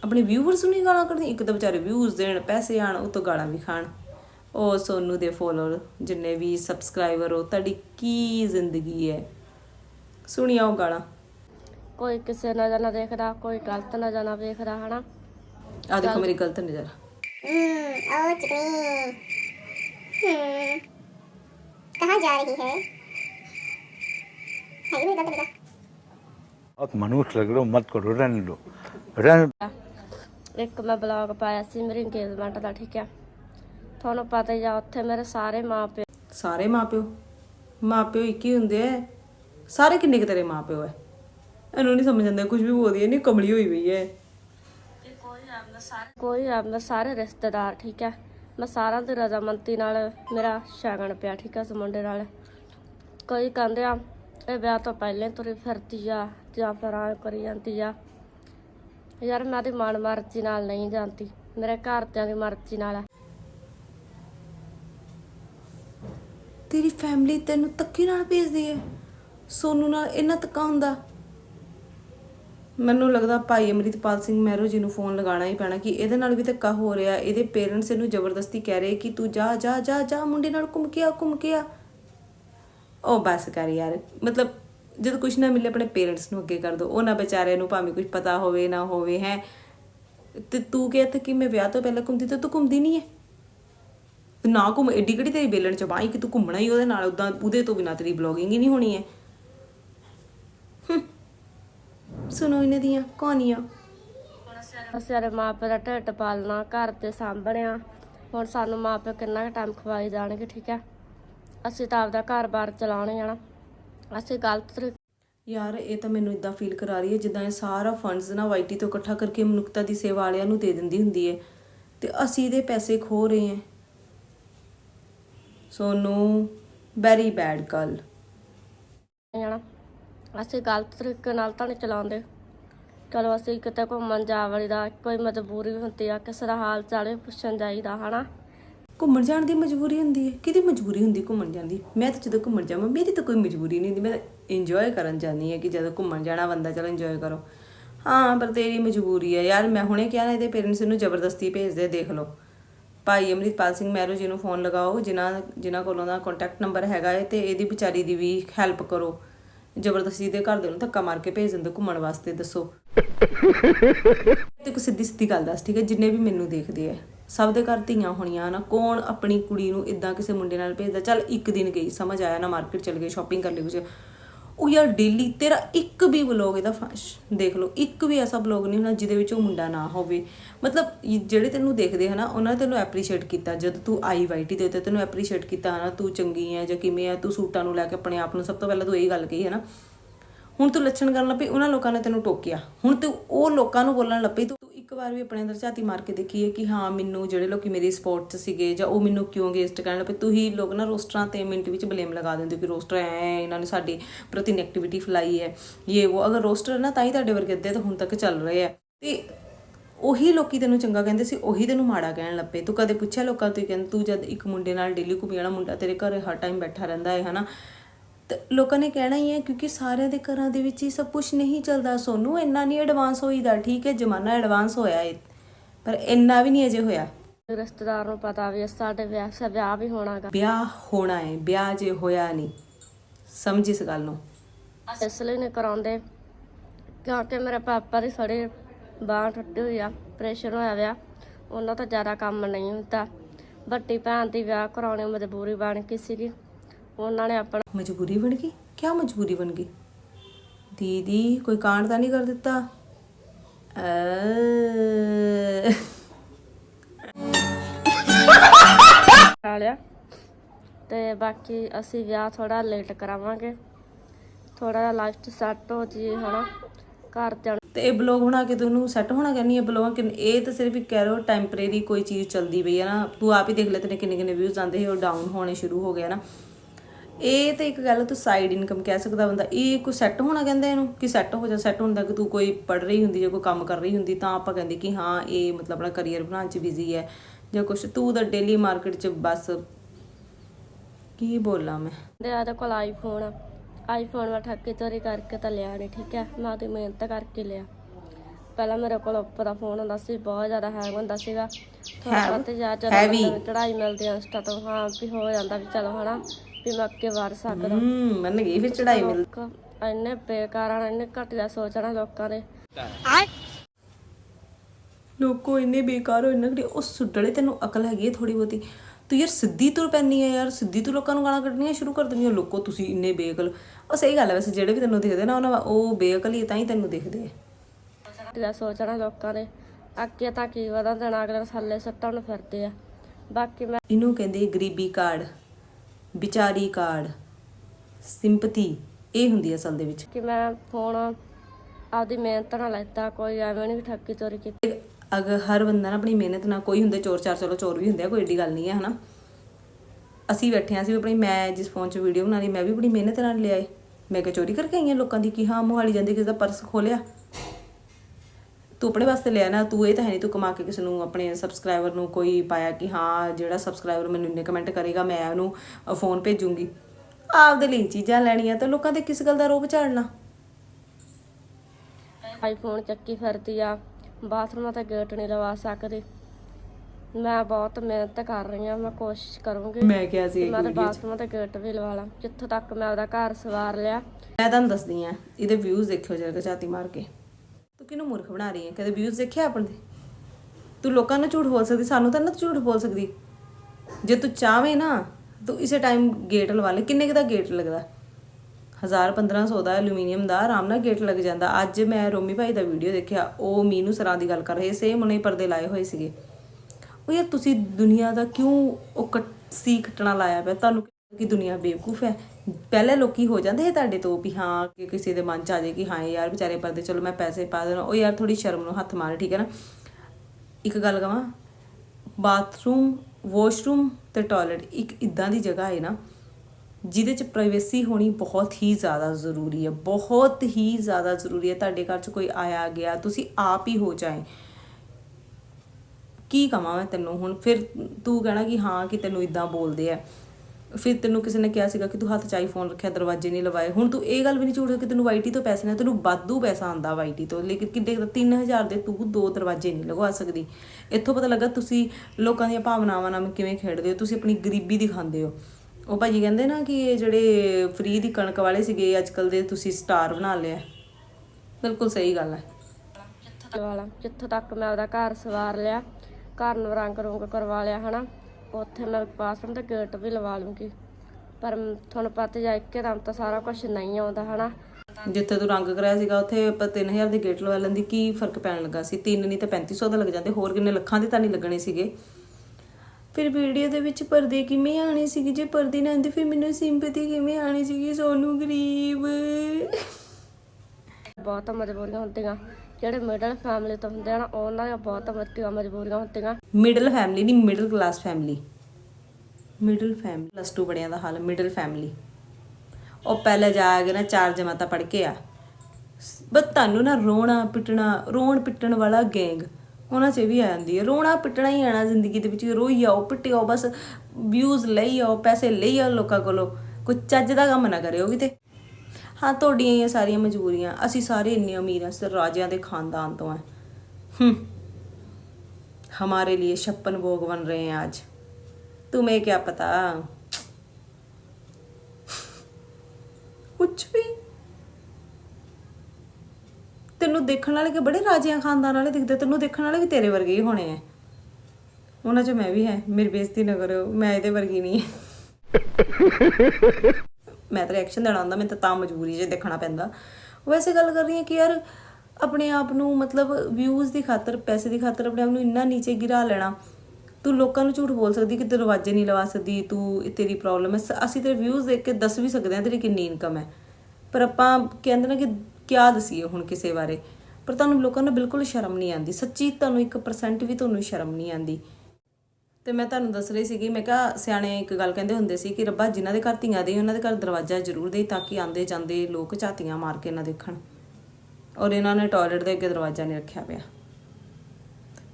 ਆਪਣੇ ਵਿਊਵਰਸ ਨੂੰ ਹੀ ਗਾਲਾਂ ਕੱਢਦੀਆਂ ਇੱਕ ਤਾਂ ਵਿਚਾਰੇ ਵਿਊਜ਼ ਦੇਣ ਪੈਸੇ ਆਣ ਉਹ ਤੋਂ ਗਾਲਾਂ ਵੀ ਖਾਣ ਉਹ ਸੋਨੂ ਦੇ ਫੋਲੋਅਰ ਜਿੰਨੇ ਵੀ ਸਬਸਕ੍ਰਾਈਬਰ ਹੋ ਤੁਹਾਡੀ ਕੀ ਜ਼ਿੰਦਗੀ ਹੈ ਸੁਣੀਆਂ ਉਹ ਗਾਲਾਂ ਕੋਈ ਕਿਸੇ ਨਜ਼ਰ ਨਾਲ ਦੇਖਦਾ ਕੋਈ ਗਲਤ ਨਜ਼ਰ ਨਾਲ ਵੇਖਦਾ ਹਨਾ ਆ ਦੇਖੋ ਮੇਰੀ ਗਲਤ ਨਜ਼ਰ हम्म ओ चिकनी हम्म कहाँ जा रही है है ये गलत बेटा बहुत मनुष्य लग रहे हो मत करो रहने दो ਰਨ ਇੱਕ ਮੈਂ ਬਲੌਗ ਪਾਇਆ ਸੀ ਮੇਰੀ ਇੰਗੇਜਮੈਂਟ ਦਾ ਠੀਕ ਹੈ। ਤੁਹਾਨੂੰ ਪਤਾ ਹੀ ਆ ਉੱਥੇ ਮੇਰੇ ਸਾਰੇ ਮਾਪੇ ਸਾਰੇ ਮਾਪਿਓ? ਮਾਪਿਓ ਇੱਕ ਹੀ ਹੁੰਦੇ ਐ। ਸਾਰੇ ਕਿੰਨੇ ਕਿ ਤੇਰੇ ਮਾਪਿਓ ਐ? ਇਹਨੂੰ ਨਹੀਂ ਸਮਝ ਆਉਂਦਾ ਕੁਝ ਵੀ ਬੋਲਦੀ ਐ ਨਹੀਂ ਕਮਲੀ ਹੋਈ ਪਈ ਐ। ਕੋਈ ਆ ਮੇਰੇ ਸਾਰੇ ਰਿਸ਼ਤੇਦਾਰ ਠੀਕ ਹੈ। ਮੈਂ ਸਾਰਾ ਦੀ ਰਜਾਮੰਤੀ ਨਾਲ ਮੇਰਾ ਸ਼ਗਨ ਪਿਆ ਠੀਕ ਹੈ ਉਸ ਮੁੰਡੇ ਨਾਲ। ਕੋਈ ਕਹਿੰਦੇ ਆ ਇਹ ਵਿਆਹ ਤੋਂ ਪਹਿਲੇ ਤੁਰੀ ਫਿਰਦੀ ਆ ਜਾਂ ਫਿਰ ਆ ਕਰੀ ਜਾਂਦੀ ਆ। ਯਾਰ ਮੈਂ ਦੀ ਮਨ ਮਰਜ਼ੀ ਨਾਲ ਨਹੀਂ ਜਾਂਦੀ। ਮੇਰੇ ਘਰਦਿਆਂ ਦੀ ਮਰਜ਼ੀ ਨਾਲ ਆ। ਤੇਰੀ ਫੈਮਿਲੀ ਤੈਨੂੰ ਧੱਕੇ ਨਾਲ ਭੇਜਦੀ ਹੈ ਸੋਨੂ ਨਾਲ ਇੰਨਾ ਧੱਕਾ ਹੁੰਦਾ। ਮੈਨੂੰ ਲੱਗਦਾ ਭਾਈ ਅਮਰਿਤਪਾਲ ਸਿੰਘ ਮਹਿਰੋ ਜੀ ਨੂੰ ਫੋਨ ਲਗਾਉਣਾ ਹੀ ਪੈਣਾ ਕਿ ਇਹਦੇ ਨਾਲ ਵੀ ਧੱਕਾ ਹੋ ਰਿਹਾ। ਇਹਦੇ ਪੇਰੈਂਟਸ ਇਹਨੂੰ ਜ਼ਬਰਦਸਤੀ ਕਹਿ ਰਹੇ ਕਿ ਤੂੰ ਜਾ ਜਾ ਜਾ ਜਾ ਮੁੰਡੇ ਨਾਲ ਘੁੰਮ ਕੇ ਆ, ਘੁੰਮ ਕੇ ਆ। ਉਹ ਬਸ ਕਰ ਯਾਰ। ਮਤਲਬ ਜਦੋਂ ਕੁਝ ਨਾ ਮਿਲੇ ਆਪਣੇ ਪੇਰੈਂਟਸ ਨੂੰ ਅੱਗੇ ਕਰ ਦੋ ਉਹਨਾਂ ਵਿਚਾਰਿਆਂ ਨੂੰ ਭਾਵੇਂ ਕੁਝ ਪਤਾ ਹੋਵੇ, ਨਾ ਹੋਵੇ, ਹੈ। ਤੇ ਤੂੰ ਕਹਿੰਦਾ ਕਿ ਮੈਂ ਵਿਆਹ ਤੋਂ ਪਹਿਲਾਂ ਘੁੰਮਦੀ ਤੇ ਤੂੰ ਘੁੰਮਦੀ ਨਹੀਂ ਹੈ ਤੇ ਨਾ ਘੁੰਮ, ਏਡੀ ਕਿਹੜੀ ਤੇਰੀ ਬੇਲਣ ਚ ਬਾਈ ਕਿ ਤੂੰ ਘੁੰਮਣਾ ਹੀ ਉਹਦੇ ਨਾਲ ਉਦਾਂ ਉਹਦੇ ਤੋਂ ਬਿਨਾ ਤੇਰੀ ਬਲੌਗਿੰਗ ਹੀ ਨਹੀਂ ਹੋਣੀ ਹੈ। ਸੁਣੋ ਇਹਨਾਂ ਦੀਆਂ ਕਹਾਣੀਆਂ। ਸਾਰੇ ਮਾਪੇ ਦਾ ਢਿੱਡ ਪਾਲਣਾ, ਘਰ ਤੇ ਸਾਂਭਣਿਆ, ਹੁਣ ਸਾਨੂੰ ਮਾਪੇ ਕਿੰਨਾ ਕੁ ਟਾਈਮ ਖਵਾਈ ਜਾਣਗੇ, ਠੀਕ ਹੈ ਅਸੀਂ ਤਾਂ ਆਪਦਾ ਘਰ-ਬਾਰ ਚਲਾਉਣ ਜਾਣਾ। ਅਸੀਂ ਗਲਤ ਤਰੀਕੇ ਯਾਰ ਇਹ ਤਾਂ ਮੈਨੂੰ ਇਦਾਂ ਫੀਲ ਕਰਾ ਰਹੀ ਹੈ ਜਿੱਦਾਂ ਇਹ ਸਾਰਾ ਫੰਡਸ ਨਾ ਵਾਈਟੀ ਤੋਂ ਇਕੱਠਾ ਕਰਕੇ ਮਨੁੱਖਤਾ ਦੀ ਸੇਵਾ ਵਾਲਿਆਂ ਨੂੰ ਦੇ ਦਿੰਦੀ ਹੁੰਦੀ ਹੈ। ਤੇ ਅਸੀਂ ਇਹਦੇ ਪੈਸੇ ਖੋ ਰਹੇ ਹਾਂ। ਸੋਨੂੰ ਵੈਰੀ ਬੈਡ ਗੱਲ। ਜਾਣਾ। ਅਸੀਂ ਗਲਤ ਤਰੀਕੇ ਨਾਲ ਤਾਂ ਨਹੀਂ ਚਲਾਉਂਦੇ। ਚਲੋ ਅਸੀਂ ਕਿਤੇ ਘੁੰਮਣ ਜਾ ਵੜੀਦਾ ਕੋਈ ਮਜਬੂਰੀ ਹੁੰਦੀ ਆ ਕਿਸੇ ਦਾ ਹਾਲ ਚਾਲ ਵੀ ਪੁੱਛਣ ਜਾਈਦਾ ਹਨਾ? ਘੁੰਮਣ ਜਾਣ ਦੀ ਮਜਬੂਰੀ ਹੁੰਦੀ ਹੈ। ਕਿਹਦੀ ਮਜਬੂਰੀ ਹੁੰਦੀ ਘੁੰਮਣ ਜਾਣ ਦੀ? ਮੈਂ ਤਾਂ ਜਦੋਂ ਘੁੰਮਣ ਜਾਵਾਂ, ਮੇਰੀ ਤਾਂ ਕੋਈ ਮਜਬੂਰੀ ਨਹੀਂ ਹੁੰਦੀ। ਮੈਂ ਤਾਂ ਇੰਜੋਏ ਕਰਨ ਜਾਂਦੀ ਹਾਂ ਕਿ ਜਦੋਂ ਘੁੰਮਣ ਜਾਣਾ ਬੰਦਾ, ਚਲੋ ਇੰਜੋਏ ਕਰੋ। ਹਾਂ, ਪਰ ਤੇਰੀ ਮਜਬੂਰੀ ਹੈ। ਯਾਰ, ਮੈਂ ਹੁਣੇ ਕਿਹਾ ਨਾ, ਇਹਦੇ ਪੇਰੈਂਟਸ ਨੂੰ ਜ਼ਬਰਦਸਤੀ ਭੇਜਦੇ ਦੇਖ ਲਓ। ਭਾਈ ਅਮਰਿਤਪਾਲ ਸਿੰਘ ਮਹਿਰੋ ਜੀ ਨੂੰ ਫੋਨ ਲਗਾਓ, ਜਿਨ੍ਹਾਂ ਜਿਨ੍ਹਾਂ ਕੋਲ ਦਾ ਕੰਟੈਕਟ ਨੰਬਰ ਹੈਗਾ ਹੈ ਤੇ ਇਹਦੀ ਵਿਚਾਰੀ ਦੀ ਵੀ ਹੈਲਪ ਕਰੋ। ਜ਼ਬਰਦਸਤੀ ਦੇ ਘਰ ਦੇ ਨੂੰ ਧੱਕਾ ਮਾਰ ਕੇ ਭੇਜ ਦਿੰਦੇ, ਘੁੰਮਣ ਵਾਸਤੇ, ਦੱਸੋ। ਤੇ ਇੱਕ ਸਿੱਧੀ ਸਿੱਧੀ ਗੱਲ ਦੱਸ, ਠੀਕ ਹੈ? ਜਿੰਨੇ ਵੀ ਮੈਨੂੰ ਦੇਖਦੇ ਆ। ਸਭ ਦੇ ਘਰ ਧੀਆਂ ਹੋਣੀਆਂ ਨਾ ਕੌਣ ਆਪਣੀ ਕੁੜੀ ਨੂੰ ਇਦਾਂ ਕਿਸੇ ਮੁੰਡੇ ਨਾਲ ਭੇਜਦਾ, ਚੱਲ ਇੱਕ ਦਿਨ ਗਈ, ਸਮਝ ਆਇਆ ਨਾ ਮਾਰਕੀਟ ਚਲ ਗਏ ਸ਼ਾਪਿੰਗ ਕਰ ਲਈ ਕੁਝ ਉਹ ਯਾਰ ਡੇਲੀ ਤੇਰਾ ਇੱਕ ਵੀ ਵਲੋਗ ਇਹਦਾ ਦੇਖ ਲਓ, ਇੱਕ ਵੀ ਐਸਾ ਵਲੋਗ ਨਹੀਂ ਹੋਣਾ ਜਿਹਦੇ ਵਿੱਚ ਉਹ ਮੁੰਡਾ ਨਾ ਹੋਵੇ। ਮਤਲਬ ਜਿਹੜੇ ਤੈਨੂੰ ਦੇਖਦੇ ਹਨਾ, ਉਹਨਾਂ ਨੇ ਤੈਨੂੰ ਐਪਰੀਸ਼ੀਏਟ ਕੀਤਾ, ਜਦ ਤੂੰ ਆਈ ਵਾਈਟੀ ਦੇ ਉੱਤੇ ਤੈਨੂੰ ਐਪਰੀਸ਼ੀਏਟ ਕੀਤਾ ਹਨਾ, ਤੂੰ ਚੰਗੀ ਹੈ ਜਾਂ ਕਿਵੇਂ ਹੈ ਤੂੰ ਸੂਟਾਂ ਨੂੰ ਲੈ ਕੇ ਆਪਣੇ ਆਪ ਨੂੰ ਸਭ ਤੋਂ ਪਹਿਲਾਂ ਤੂੰ ਇਹ ਗੱਲ ਕਹੀ ਹੈ ਨਾ ਹੁਣ ਤੂੰ ਲੱਛਣ ਕਰਨ ਲੱਗ ਪਈ ਉਹਨਾਂ ਲੋਕਾਂ ਨੇ ਤੈਨੂੰ ਟੋਕਿਆ। ਹੁਣ ਤੂੰ ਉਹ ਲੋਕਾਂ ਨੂੰ ਬੋਲਣ ਲੱਗ ਪਈ ਤੂੰ ਇੱਕ ਵਾਰ ਵੀ ਆਪਣੇ ਅੰਦਰ ਝਾਤੀ ਮਾਰ ਕੇ ਦੇਖੀਏ ਕਿ ਹਾਂ, ਮੈਨੂੰ ਜਿਹੜੇ ਲੋਕੀ ਮੇਰੀ ਸਪੋਰਟ 'ਚ ਸੀਗੇ ਜਾਂ ਉਹ ਮੈਨੂੰ ਕਿਉਂ ਗੇਸਟ ਕਰਨ ਲੱਗ ਪਏ ਤੂੰ ਹੀ ਲੋਕ ਨਾ ਰੋਸਟਰਾਂ ਤੇ ਮਿੰਟ ਵਿੱਚ ਬਲੇਮ ਲਗਾ ਦਿੰਦੇ ਕਿ ਰੋਸਟਰ ਐ ਇਹਨਾਂ ਨੇ ਸਾਡੇ ਪ੍ਰਤੀ ਨੈਗੇਟਿਵਿਟੀ ਫੈਲਾਈ ਹੈ ਇਹ ਉਹ ਅਗਰ ਰੋਸਟਰ ਨਾ ਤਾਂ ਹੀ ਤੁਹਾਡੇ ਵਰਗੇ ਅੱਧੇ ਤਾਂ ਹੁਣ ਤੱਕ ਚੱਲ ਰਹੇ ਆ ਤੇ ਉਹੀ ਲੋਕੀ ਤੈਨੂੰ ਚੰਗਾ ਕਹਿੰਦੇ ਸੀ, ਉਹੀ ਤੈਨੂੰ ਮਾੜਾ ਕਹਿਣ ਲੱਪੇ ਤੂੰ ਕਦੇ ਪੁੱਛਿਆ ਲੋਕਾਂ ਤੋਂ ਕਹਿੰਦੇ, ਤੂੰ ਜਦ ਇੱਕ ਮੁੰਡੇ ਨਾਲ ਡੇਲੀ ਘੁੰਮੀ ਜਾਣਾ, ਮੁੰਡਾ ਤੇਰੇ ਘਰੇ ਹਰ ਟਾਈਮ ਬੈਠਾ ਰਹਿੰਦਾ ਹੈ, ਹਨਾ? ਲੋਕਾਂ ਨੇ ਕਹਿਣਾ ਹੀ ਹੈ ਕਿਉਂਕਿ ਸਾਰਿਆਂ ਦੇ ਘਰਾਂ ਦੇ ਵਿੱਚ ਹੀ ਸਭ ਕੁਝ ਨਹੀਂ ਚੱਲਦਾ। ਸੋਨੂੰ ਇੰਨਾ ਨਹੀਂ ਐਡਵਾਂਸ ਹੋਈਦਾ ਠੀਕ ਹੈ ਜ਼ਮਾਨਾ ਐਡਵਾਂਸ ਹੋਇਆ ਹੈ ਪਰ ਇੰਨਾ ਵੀ ਨਹੀਂ ਅਜੇ ਹੋਇਆ। ਰਿਸ਼ਤੇਦਾਰ ਨੂੰ ਪਤਾ ਵੀ ਸਾਡੇ ਵਿਆਹ ਸਾ ਵਿਆਹ ਵੀ ਹੋਣਾਗਾ ਵਿਆਹ ਹੋਣਾ ਹੈ ਵਿਆਹ ਜੇ ਹੋਇਆ ਨਹੀਂ ਸਮਝ ਇਸ ਗੱਲ ਨੂੰ। ਇਸ ਲਈ ਨਹੀਂ ਕਰਾਉਂਦੇ ਕਿਉਂਕਿ ਮੇਰੇ ਪਾਪਾ ਦੀ ਥੋੜੀ ਬਾਂਹ ਟੁੱਟੀ ਹੋਈ ਆ ਪ੍ਰੈਸ਼ਰ ਹੋਇਆ ਵਿਆ ਉਹਨਾਂ ਤੋਂ ਜ਼ਿਆਦਾ ਕੰਮ ਨਹੀਂ ਹੁੰਦਾ। ਵੱਡੀ ਭੈਣ ਦੀ ਵਿਆਹ ਕਰਾਉਣੀ ਮਜਬੂਰੀ ਬਣ ਗਈ ਸੀਗੀ। ਉਹਨਾਂ ਨੇ ਆਪਣਾ ਮਜਬੂਰੀ ਬਣ ਗਈ? ਕੀ ਮਜਬੂਰੀ ਬਣ ਗਈ? ਦੀਦੀ ਕੋਈ ਕਾਂਡ ਤਾਂ ਨਹੀਂ ਕਰ ਦਿੱਤਾ? ਲਿਆ। ਤੇ ਬਾਕੀ ਅਸੀਂ ਵਿਆਹ ਥੋੜਾ ਲੇਟ ਕਰਾਵਾਂਗੇ। ਥੋੜਾ ਜਿਹਾ ਲਾਈਫ ਚ ਸੈੱਟ ਹੋ ਜੀ ਹਨਾ? ਘਰ ਤੇ ਤੇ ਇਹ ਬਲੌਗ ਬਣਾ ਕੇ ਤੈਨੂੰ ਸੈੱਟ ਹੋਣਾ ਕਹਿੰਦੀ ਹੈ ਬਲੌਗ ਕਿ ਇਹ ਤਾਂ ਸਿਰਫ ਇੱਕ ਕਹਿ ਰੋ ਟੈਂਪਰੇਰੀ ਕੋਈ ਚੀਜ਼ ਚੱਲਦੀ ਪਈ ਹੈ ਨਾ। ਤੂੰ ਆਪ ਹੀ ਦੇਖ ਲੈ ਤੇਰੇ ਕਿੰਨੇ ਕਿੰਨੇ ਵਿਊਜ਼ ਆਉਂਦੇ ਸੀ ਉਹ ਡਾਊਨ ਹੋਣੇ ਸ਼ੁਰੂ ਹੋ ਗਿਆ ਨਾ। ਇਹ ਤਾਂ ਇੱਕ ਗੱਲ ਤੂੰ ਸਾਈਡ ਇਨਕਮ ਕਹਿ ਸਕਦਾ ਬੰਦਾ। ਇਹ ਕੋਈ ਸੈੱਟ ਹੋਣਾ ਕਹਿੰਦਾ ਇਹਨੂੰ ਕਿ ਸੈੱਟ ਹੋ ਜਾ ਸੈੱਟ ਹੁੰਦਾ ਕਿ ਤੂੰ ਕੋਈ ਪੜ ਰਹੀ ਹੁੰਦੀ ਜਾਂ ਕੋਈ ਕੰਮ ਕਰ ਰਹੀ ਹੁੰਦੀ ਤਾਂ ਆਪਾਂ ਕਹਿੰਦੇ ਕਿ ਹਾਂ ਇਹ ਮਤਲਬ ਆਪਣਾ ਕਰੀਅਰ ਬਣਾਉਣ 'ਚ ਬਿਜ਼ੀ ਹੈ ਜਾਂ ਕੁਛ। ਤੂੰ ਤਾਂ ਡੇਲੀ ਮਾਰਕੀਟ 'ਚ ਬਸ। ਕੀ ਬੋਲਾਂ ਮੈਂ? ਦੇ ਆਦੇ ਕੋਲ ਆਈਫੋਨ ਆ। ਆਈਫੋਨ ਮੈਂ ਠੱਗੀ ਚੋਰੀ ਕਰਕੇ ਤਾਂ ਲਿਆ ਨਹੀਂ ਠੀਕ ਹੈ? ਮੈਂ ਉਹਦੀ ਮਿਹਨਤ ਕਰਕੇ ਲਿਆ। ਪਹਿਲਾਂ ਮੇਰੇ ਕੋਲ ਉੱਪਰ ਦਾ ਫੋਨ ਹੁੰਦਾ ਸੀ ਬਹੁਤ ਜ਼ਿਆਦਾ ਹੈਂਗ ਹੁੰਦਾ ਸੀਗਾ। ਥੋੜਾ? ਬਹੁਤ ਜਾਂ ਚੜਾਈ ਮਿਲਦੀ ਇੰਸਟਾ ਤੋਂ। ਹਾਂ ਵੀ ਹੋ ਜਾਂਦਾ ਵੀ ਚਲੋ ਹਨਾ? ਵੀ ਮੈਂ ਅੱਗੇ ਵੜ ਸਕਦਾ। ਹੂੰ ਮੰਨ ਗਈ ਫਿਰ ਚੜਾਈ ਮਿਲ ਲੋਕ ਇੰਨੇ ਬੇਕਾਰਾਂ ਇੰਨੇ ਘਟੀਆ ਸੋਚਣਾ ਲੋਕਾਂ ਦੇ ਲੋਕੋ ਇੰਨੇ ਬੇਕਾਰ ਹੋ ਇੰਨਾ ਕਿ ਉਹ ਸੁੱਡਲੇ ਤੈਨੂੰ ਅਕਲ ਹੈਗੀ ਹੈ ਥੋੜੀ ਬਹੁਤੀ। ਤੂੰ ਯਾਰ ਸਿੱਧੀ ਤੁਰ ਪੈਂਦੀ ਹੈ ਯਾਰ ਸਿੱਧੀ ਤੂੰ ਲੋਕਾਂ ਨੂੰ ਗਾਲਾਂ ਕੱਢਣੀਆਂ ਸ਼ੁਰੂ ਕਰ ਦਿੰਦੀ ਹੈ। ਲੋਕੋ ਤੁਸੀਂ ਇੰਨੇ ਬੇਅਕਲ ਉਹ ਸਹੀ ਗੱਲ ਹੈ ਵੈਸੇ ਜਿਹੜੇ ਵੀ ਤੈਨੂੰ ਦੇਖਦੇ ਨਾ ਉਹਨਾਂ ਉਹ ਬੇਅਕਲ ਹੀ ਤਾਂ ਹੀ ਤੈਨੂੰ ਦੇਖਦੇ ਆ। ਘਟੀਆ ਸੋਚਣਾ ਲੋਕਾਂ ਦੇ ਅੱਗੇ ਤਾਂ ਕੀ ਵਧਾ ਦੇਣਾ ਅਗਲੇ ਨੂੰ ਥੱਲੇ ਸੱਟਾਂ ਨੂੰ ਫਿਰਦੇ ਆ। ਬਾਕੀ ਮੈਂ ਇਹਨੂੰ ਕਹਿੰਦੇ ਗਰੀਬੀ ਕਾਰਡ। ਵਿਚਾਰੀ ਕਾਰਡ ਸਿੰਪਥੀ ਇਹ ਹੁੰਦੀ ਹੈ ਅਸਲ ਦੇ ਵਿੱਚ। ਕਿ ਮੈਂ ਫੋਨ ਆਪਦੀ ਮਿਹਨਤ ਨਾਲ ਲੈਤਾ ਕੋਈ ਐਵੇਂ ਨਹੀਂ ਠੱਗੀ ਚੋਰੀ ਕੀਤੀ। ਅਗਰ ਹਰ ਬੰਦਾ ਨਾ ਆਪਣੀ ਮਿਹਨਤ ਨਾਲ ਕੋਈ ਹੁੰਦੇ ਚੋਰ ਚਾਰ ਚਲੋ ਚੋਰ ਵੀ ਹੁੰਦੇ ਆ ਕੋਈ ਏਡੀ ਗੱਲ ਨਹੀਂ ਹੈ ਹਨਾ? ਅਸੀਂ ਬੈਠੇ ਅਸੀਂ ਵੀ ਆਪਣੀ ਮੈਂ ਜਿਸ ਫੋਨ 'ਚ ਵੀਡੀਓ ਬਣਾ ਰਹੀ ਮੈਂ ਵੀ ਆਪਣੀ ਮਿਹਨਤ ਨਾਲ ਲਿਆਏ। ਮੈਂ ਕਿ ਚੋਰੀ ਕਰਕੇ ਆਈਆਂ ਲੋਕਾਂ ਦੀ ਕਿ ਹਾਂ ਮੋਹਾਲੀ ਜਾਂਦੀ ਕਿਸੇ ਦਾ ਪਰਸ ਖੋਲਿਆ ਤੂੰ ਆਪਣੇ ਵਾਸਤੇ ਲਿਆ ਨਾ ਤੂੰ ਇਹ ਤਾਂ ਹੈ ਨਹੀਂ ਤੂੰ ਕਮਾ ਕੇ ਕਿਸੇ ਨੂੰ ਆਪਣੇ ਸਬਸਕ੍ਰਾਈਬਰ ਨੂੰ ਕੋਈ ਪਾਇਆ ਕਿ ਹਾਂ ਜਿਹੜਾ ਸਬਸਕ੍ਰਾਈਬਰ ਮੈਨੂੰ ਇੰਨੇ ਕਮੈਂਟ ਕਰੇਗਾ ਮੈਂ ਉਹਨੂੰ ਫੋਨ ਭੇਜੂੰਗੀ। ਆਪਦੇ ਲਈ ਚੀਜ਼ਾਂ ਲੈਣੀਆਂ ਤੇ ਲੋਕਾਂ ਤੇ ਕਿਸ ਗੱਲ ਦਾ ਰੋਬ ਝਾੜਨਾ ਆਈਫੋਨ ਚੱਕੀ ਫਿਰਦੀ ਆ ਬਾਥਰੂਮਾਂ ਤੇ ਗੇਟ ਨਹੀਂ ਲਵਾ ਸਕਦੀ। ਮੈਂ ਬਹੁਤ ਮਿਹਨਤ ਕਰ ਰਹੀ ਆ ਮੈਂ ਕੋਸ਼ਿਸ਼ ਕਰੂੰਗੀ। ਮੈਂ ਕਿਹਾ ਸੀ ਇੱਕ ਮੈਂ ਤਾਂ ਵੀਡੀਓ 'ਚ। ਬਾਥਰੂਮਾਂ ਤੇ ਗੇਟ ਵੀ ਲਵਾ ਲਾਂ ਜਿੱਥੋਂ ਤੱਕ ਮੈਂ ਆਪਦਾ ਘਰ ਸਵਾਰ ਲਿਆ। ਮੈਂ ਤੁਹਾਨੂੰ ਦੱਸਦੀ ਆ ਇਹਦੇ ਵਿਊਜ਼ ਦੇਖਿਓ ਜਰਾ ਝਾਤੀ ਮਾਰ ਕੇ। ਕਿਹਨੂੰ ਮੂਰਖ ਬਣਾ ਰਹੀ ਹੈ? ਕਦੇ ਵਿਊਜ਼ ਦੇਖਿਆ ਆਪਣੇ ਦੇ ਤੂੰ ਲੋਕਾਂ ਨੂੰ ਝੂਠ ਬੋਲ ਸਕਦੀ, ਸਾਨੂੰ ਤਾਂ ਨਾ ਝੂਠ ਬੋਲ ਸਕਦੀ। ਜੇ ਤੂੰ ਚਾਹਵੇਂ ਨਾ, ਤੂੰ ਇਸੇ ਟਾਈਮ ਗੇਟ ਲਵਾ ਲੈ। ਕਿੰਨੇ ਕੁ ਦਾ ਗੇਟ ਲੱਗਦਾ? 1000 1500 ਦਾ ਐਲੂਮੀਨੀਅਮ ਦਾ, ਆਰਾਮ ਨਾਲ ਗੇਟ ਲੱਗ ਜਾਂਦਾ। ਅੱਜ ਮੈਂ ਰੋਮੀ ਭਾਈ ਦਾ ਵੀਡੀਓ ਦੇਖਿਆ, ਉਹ ਮੀਨੂ ਸਰਾਂ ਦੀ ਗੱਲ ਕਰ ਰਹੇ ਸੇਮ ਉਹਨੇ ਪਰਦੇ ਲਾਏ ਹੋਏ ਸੀਗੇ। ਉਹ ਯਾਰ ਤੁਸੀਂ ਦੁਨੀਆ ਦਾ ਕਿਉਂ ਉਹ ਕੱਟ ਸੀ ਕੱਟਣਾ ਲਾਇਆ ਪਿਆ? ਤੁਹਾਨੂੰ ਕਿ ਦੁਨੀਆ ਬੇਵਕੂਫ ਹੈ। ਪਹਿਲੇ ਲੋਕੀ ਹੋ ਜਾਂਦੇ ਹੈ ਤੁਹਾਡੇ ਤੋਂ ਵੀ ਹਾਂ, ਕਿ ਕਿਸੇ ਦੇ ਮਨ ਚ ਆ ਜਾਏ ਕਿ ਹਾਂ ਯਾਰ ਵਿਚਾਰੇ ਪਰਦੇ ਚਲੋ ਮੈਂ ਪੈਸੇ ਪਾ ਦੇਣਾ। ਉਹ ਯਾਰ ਥੋੜੀ ਸ਼ਰਮ ਨੂੰ ਹੱਥ ਮਾਰ, ਠੀਕ ਹੈ ਨਾ। ਇੱਕ ਗੱਲ ਕਹਾਂ ਬਾਥਰੂਮ, ਵਾਸ਼ਰੂਮ ਤੇ ਟਾਇਲਟ ਇੱਕ ਇਦਾਂ ਦੀ ਜਗ੍ਹਾ ਹੈ ਨਾ, ਜਿਹਦੇ ਚ ਪ੍ਰਾਈਵੇਸੀ ਹੋਣੀ ਬਹੁਤ ਹੀ ਜ਼ਿਆਦਾ ਜ਼ਰੂਰੀ ਹੈ। ਬਹੁਤ ਹੀ ਜ਼ਿਆਦਾ ਜ਼ਰੂਰੀ ਹੈ। ਤੁਹਾਡੇ ਘਰ ਚ ਕੋਈ ਆਇਆ ਗਿਆ, ਤੁਸੀਂ ਆਪ ਹੀ ਹੋ ਜਾਏ। ਕੀ ਕਹਾਂ ਮੈਂ ਤੈਨੂੰ ਹੁਣ? ਫਿਰ ਤੂੰ ਕਹਿਣਾ ਕਿ ਹਾਂ, ਕਿ ਤੈਨੂੰ ਇਦਾਂ ਬੋਲਦੇ ਆ। ਫਿਰ ਤੈਨੂੰ ਕਿਸੇ ਨੇ ਕਿਹਾ ਸੀਗਾ ਕਿ ਤੂੰ ਹੱਥ 'ਚ ਆਈਫੋਨ ਰੱਖਿਆ, ਦਰਵਾਜ਼ੇ ਨਹੀਂ ਲਵਾਏ। ਹੁਣ ਤੂੰ ਇਹ ਗੱਲ ਵੀ ਨਹੀਂ ਝੂਠ ਕਿ ਤੈਨੂੰ ਵਾਈਟੀ ਤੋਂ ਪੈਸੇ ਨੇ, ਤੈਨੂੰ ਵਾਧੂ ਪੈਸਾ ਆਂਦਾ ਵਾਈਟੀ ਤੋਂ। ਲੇਕਿਨ ਕਿੱਡੇ 3000 ਦੇ ਤੂੰ ਦੋ ਦਰਵਾਜ਼ੇ ਨਹੀਂ ਲਗਵਾ ਸਕਦੀ। ਇੱਥੋਂ ਪਤਾ ਲੱਗਾ ਤੁਸੀਂ ਲੋਕਾਂ ਦੀਆਂ ਭਾਵਨਾਵਾਂ ਨਾਲ ਕਿਵੇਂ ਖੇਡਦੇ ਹੋ, ਤੁਸੀਂ ਆਪਣੀ ਗਰੀਬੀ ਦਿਖਾਉਂਦੇ ਹੋ। ਉਹ ਭਾਜੀ ਕਹਿੰਦੇ ਨਾ ਕਿ ਇਹ ਜਿਹੜੇ ਫ੍ਰੀ ਦੀ ਕਣਕ ਵਾਲੇ ਸੀਗੇ ਅੱਜ ਕੱਲ ਦੇ ਤੁਸੀਂ ਸਟਾਰ ਬਣਾ ਲਿਆ ਬਿਲਕੁਲ ਸਹੀ ਗੱਲ ਹੈ ਲਵਾ ਜਿੱਥੋਂ ਤੱਕ ਮੈਂ ਆਪਦਾ ਘਰ ਸਵਾਰ ਲਿਆ, ਘਰ ਨੂੰ ਰੰਗ ਰੁੰਗ ਕਰਵਾ ਲਿਆ, ਹਨਾ। ਉੱਥੇ ਮੈਂ ਬਾਥਰੂਮ ਤੇ ਗੇਟ ਵੀ ਲਵਾ ਲੂੰਗੀ। ਪਰ ਤੁਹਾਨੂੰ ਪਤਾ ਜਾ ਇੱਕਦਮ ਤਾਂ ਸਾਰਾ ਕੁਝ ਨਹੀਂ ਆਉਂਦਾ ਹਨਾ? ਜਿੱਥੇ ਤੂੰ ਰੰਗ ਕਰਾਇਆ ਸੀਗਾ ਉੱਥੇ ਆਪਾਂ 3000 ਦੇ ਗੇਟ ਲਵਾ ਲੈਂਦੀ ਕੀ ਫ਼ਰਕ ਪੈਣ ਲੱਗਾ ਸੀ? 3 ਨਹੀਂ ਤਾਂ 3500 ਦਾ ਲੱਗ ਜਾਂਦੇ ਹੋਰ ਕਿੰਨੇ ਲੱਖਾਂ ਦੇ ਤਾਂ ਨਹੀਂ ਲੱਗਣੇ ਸੀਗੇ। ਫਿਰ ਵੀਡੀਓ ਦੇ ਵਿੱਚ ਪਰਦੇ ਕਿਵੇਂ ਆਣੇ ਸੀਗੇ? ਜੇ ਪਰਦੇ ਨਾ ਆਉਂਦੇ ਫਿਰ ਮੈਨੂੰ ਸਿੰਪਥੀ ਕਿਵੇਂ ਆਣੀ ਸੀਗੀ? ਸੋਨੂੰ ਗਰੀਬ। ਬਹੁਤ ਮਜਬੂਰੀਆਂ ਹੁੰਦੀਆਂ। ਜਿਹੜੇ ਮਿਡਲ ਫੈਮਿਲੀ ਤੋਂ ਹੁੰਦੇ ਆ ਉਹਨਾਂ ਦੀਆਂ ਬਹੁਤ ਵੱਡੀਆਂ ਮਜਬੂਰੀਆਂ ਹੁੰਦੀਆਂ। ਮਿਡਲ ਫੈਮਿਲੀ ਨਹੀਂ middle class family middle family plus 2 ਬੜਿਆਂ ਦਾ ਹਾਲ ਮਿਡਲ ਫੈਮਿਲੀ ਉਹ ਪਹਿਲੇ ਜਾ ਕੇ ਨਾ ਚਾਰ ਜਮਾਤਾਂ ਪੜ੍ਹ ਕੇ ਆ। ਬਸ ਤੁਹਾਨੂੰ ਨਾ ਰੋਣਾ, ਪਿੱਟਣਾ, ਰੋਣ ਪਿੱਟਣ ਵਾਲਾ ਗੈਂਗ ਉਹਨਾਂ 'ਚ ਵੀ ਆ ਜਾਂਦੀ ਹੈ। ਰੋਣਾ ਪਿੱਟਣਾ ਹੀ ਆਣਾ ਜ਼ਿੰਦਗੀ ਦੇ ਵਿੱਚ, ਰੋਈ ਆਓ ਪਿੱਟਿਓ, ਬਸ ਵਿਊਜ਼ ਲਈ ਆਓ, ਪੈਸੇ ਲਈ ਆਓ ਲੋਕਾਂ ਕੋਲੋਂ। ਕੋਈ ਚੱਜ ਦਾ ਕੰਮ ਨਾ ਕਰਿਓ ਕਿਤੇ। ਹਾਂ ਤੁਹਾਡੀਆਂ ਇਹ ਸਾਰੀਆਂ ਮਜਬੂਰੀਆਂ ਅਸੀਂ ਸਾਰੇ ਇੰਨੇ ਅਮੀਰ ਹਾਂ ਸਿਰ ਰਾਜਿਆਂ ਦੇ ਖਾਨਦਾਨ ਤੋਂ ਹਾਂ ਹੂੰ हमारे लिए छप्पन भोग बन रहे हैं आज तुम्हें क्या पता ਕੁਝ ਵੀ ਤੈਨੂੰ ਦੇਖਣ ਵਾਲੇ ਕਿ ਬੜੇ ਰਾਜਿਆਂ ਖਾਨਦਾਨ ਵਾਲੇ ਦਿਖਦੇ ਤੈਨੂੰ ਦੇਖਣ ਵਾਲੇ ਵੀ ਤੇਰੇ ਵਰਗੇ ਹੀ ਹੋਣੇ ਆ ਉਹਨਾਂ 'ਚ ਮੈਂ ਵੀ ਹੈ ਮੇਰੀ ਬੇਇੱਜ਼ਤੀ ਨਾ ਕਰੋ ਮੈਂ ਇਹਦੇ ਵਰਗੀ ਨਹੀਂ ਮੈਂ ਤਾਂ ਰਿਐਕਸ਼ਨ ਦੇਣਾ ਹੁੰਦਾ, ਮੈਨੂੰ ਤਾਂ ਤਾਂ ਮਜਬੂਰੀ 'ਚ ਦੇਖਣਾ ਪੈਂਦਾ। ਵੈਸੇ ਗੱਲ ਕਰ ਰਹੀ ਹਾਂ ਕਿ ਯਾਰ, ਆਪਣੇ ਆਪ ਨੂੰ ਮਤਲਬ ਵਿਊਜ਼ ਦੀ ਖਾਤਰ, ਪੈਸੇ ਦੀ ਖਾਤਰ ਆਪਣੇ ਆਪ ਨੂੰ ਇੰਨਾ ਨੀਚੇ ਗਿਰਾ ਲੈਣਾ, ਤੂੰ ਲੋਕਾਂ ਨੂੰ ਝੂਠ ਬੋਲ ਸਕਦੀ ਕਿ ਤੂੰ ਦਰਵਾਜ਼ੇ ਨਹੀਂ ਲਵਾ ਸਕਦੀ, ਤੂੰ ਤੇਰੀ ਪ੍ਰੋਬਲਮ ਹੈ। ਸ- ਅਸੀਂ ਤੇਰੇ ਵਿਊਜ਼ ਦੇਖ ਕੇ ਦੱਸ ਵੀ ਸਕਦੇ ਹਾਂ ਤੇਰੀ ਕਿੰਨੀ ਇਨਕਮ ਹੈ। ਪਰ ਆਪਾਂ ਕਹਿੰਦੇ ਨਾ ਕਿ ਕਿਆ ਦਸੀਏ ਹੁਣ ਕਿਸੇ ਬਾਰੇ। ਪਰ ਤੁਹਾਨੂੰ ਲੋਕਾਂ ਨੂੰ ਬਿਲਕੁਲ ਸ਼ਰਮ ਨਹੀਂ ਆਉਂਦੀ। ਸੱਚੀ ਤੁਹਾਨੂੰ 1% ਵੀ ਤੁਹਾਨੂੰ ਸ਼ਰਮ ਨਹੀਂ ਆਉਂਦੀ। ਤੇ ਮੈਂ ਤੁਹਾਨੂੰ ਦੱਸ ਰਹੀ ਸੀਗੀ, ਮੈਂ ਕਿਹਾ ਸਿਆਣੇ ਇੱਕ ਗੱਲ ਕਹਿੰਦੇ ਹੁੰਦੇ ਸੀ ਕਿ ਰੱਬਾ ਜਿਨ੍ਹਾਂ ਦੇ ਘਰ ਧੀਆਂ ਦੇ ਉਹਨਾਂ ਦੇ ਘਰ ਦਰਵਾਜ਼ਾ ਜ਼ਰੂਰ ਦੇ ਤਾਂ ਕਿ ਆਂਦੇ ਜਾਂਦੇ ਲੋਕ ਝਾਤੀਆਂ ਮਾਰ ਕੇ ਨਾ ਦੇਖਣ। ਔਰ ਇਹਨਾਂ ਨੇ ਟਾਇਲਟ ਦੇ ਅੱਗੇ ਦਰਵਾਜ਼ਾ ਨਹੀਂ ਰੱਖਿਆ ਪਿਆ।